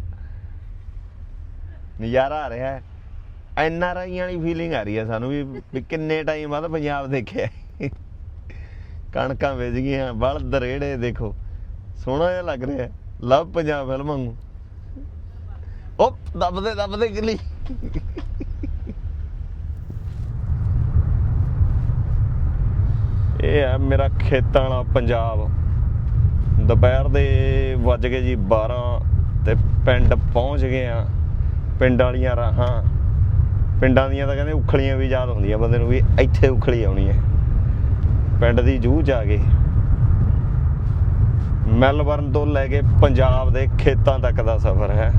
ਨਜ਼ਾਰਾ ਆ ਰਿਹਾ ਹੈ। ਐਨ ਆਰ ਆਈ ਵਾਲੀ ਫੀਲਿੰਗ ਆ ਰਹੀ ਹੈ ਸਾਨੂੰ ਵੀ ਵੀ ਕਿੰਨੇ ਟਾਈਮ ਬਾਅਦ ਪੰਜਾਬ ਦੇਖਿਆ ਕਣਕਾਂ ਵੇਚ ਗਈਆਂ, ਬਲਦ ਰੇੜੇ ਦੇਖੋ। ਸੋਹਣਾ ਜਿਹਾ ਲੱਗ ਰਿਹਾ ਲਵ ਪੰਜਾਬ ਫਿਲਮਾਂ ਨੂੰ ਉਹ ਦੱਬਦੇ ਦੱਬਦੇ ਗਿੱਲੀ ਇਹ ਆ ਮੇਰਾ ਖੇਤਾਂ ਵਾਲਾ ਪੰਜਾਬ। ਦੁਪਹਿਰ ਦੇ ਵੱਜ ਗਏ ਜੀ 12 ਤੇ ਪਿੰਡ ਪਹੁੰਚ ਗਏ ਆ ਪਿੰਡ ਵਾਲੀਆਂ ਰਾਹਾਂ ਪਿੰਡਾਂ ਦੀਆਂ ਤਾਂ ਕਹਿੰਦੇ ਉਖਲੀਆਂ ਵੀ ਯਾਦ ਹੁੰਦੀਆਂ, ਬੰਦੇ ਨੂੰ ਵੀ ਇੱਥੇ ਉਖਲੀ ਆਉਣੀ ਹੈ। ਪਿੰਡ ਦੀ ਜੂਹ ਚ ਆ ਗਏ। ਮੈਲਬਰਨ ਤੋਂ ਲੈ ਕੇ ਪੰਜਾਬ ਦੇ ਖੇਤਾਂ ਤੱਕ ਦਾ ਸਫ਼ਰ ਹੈ।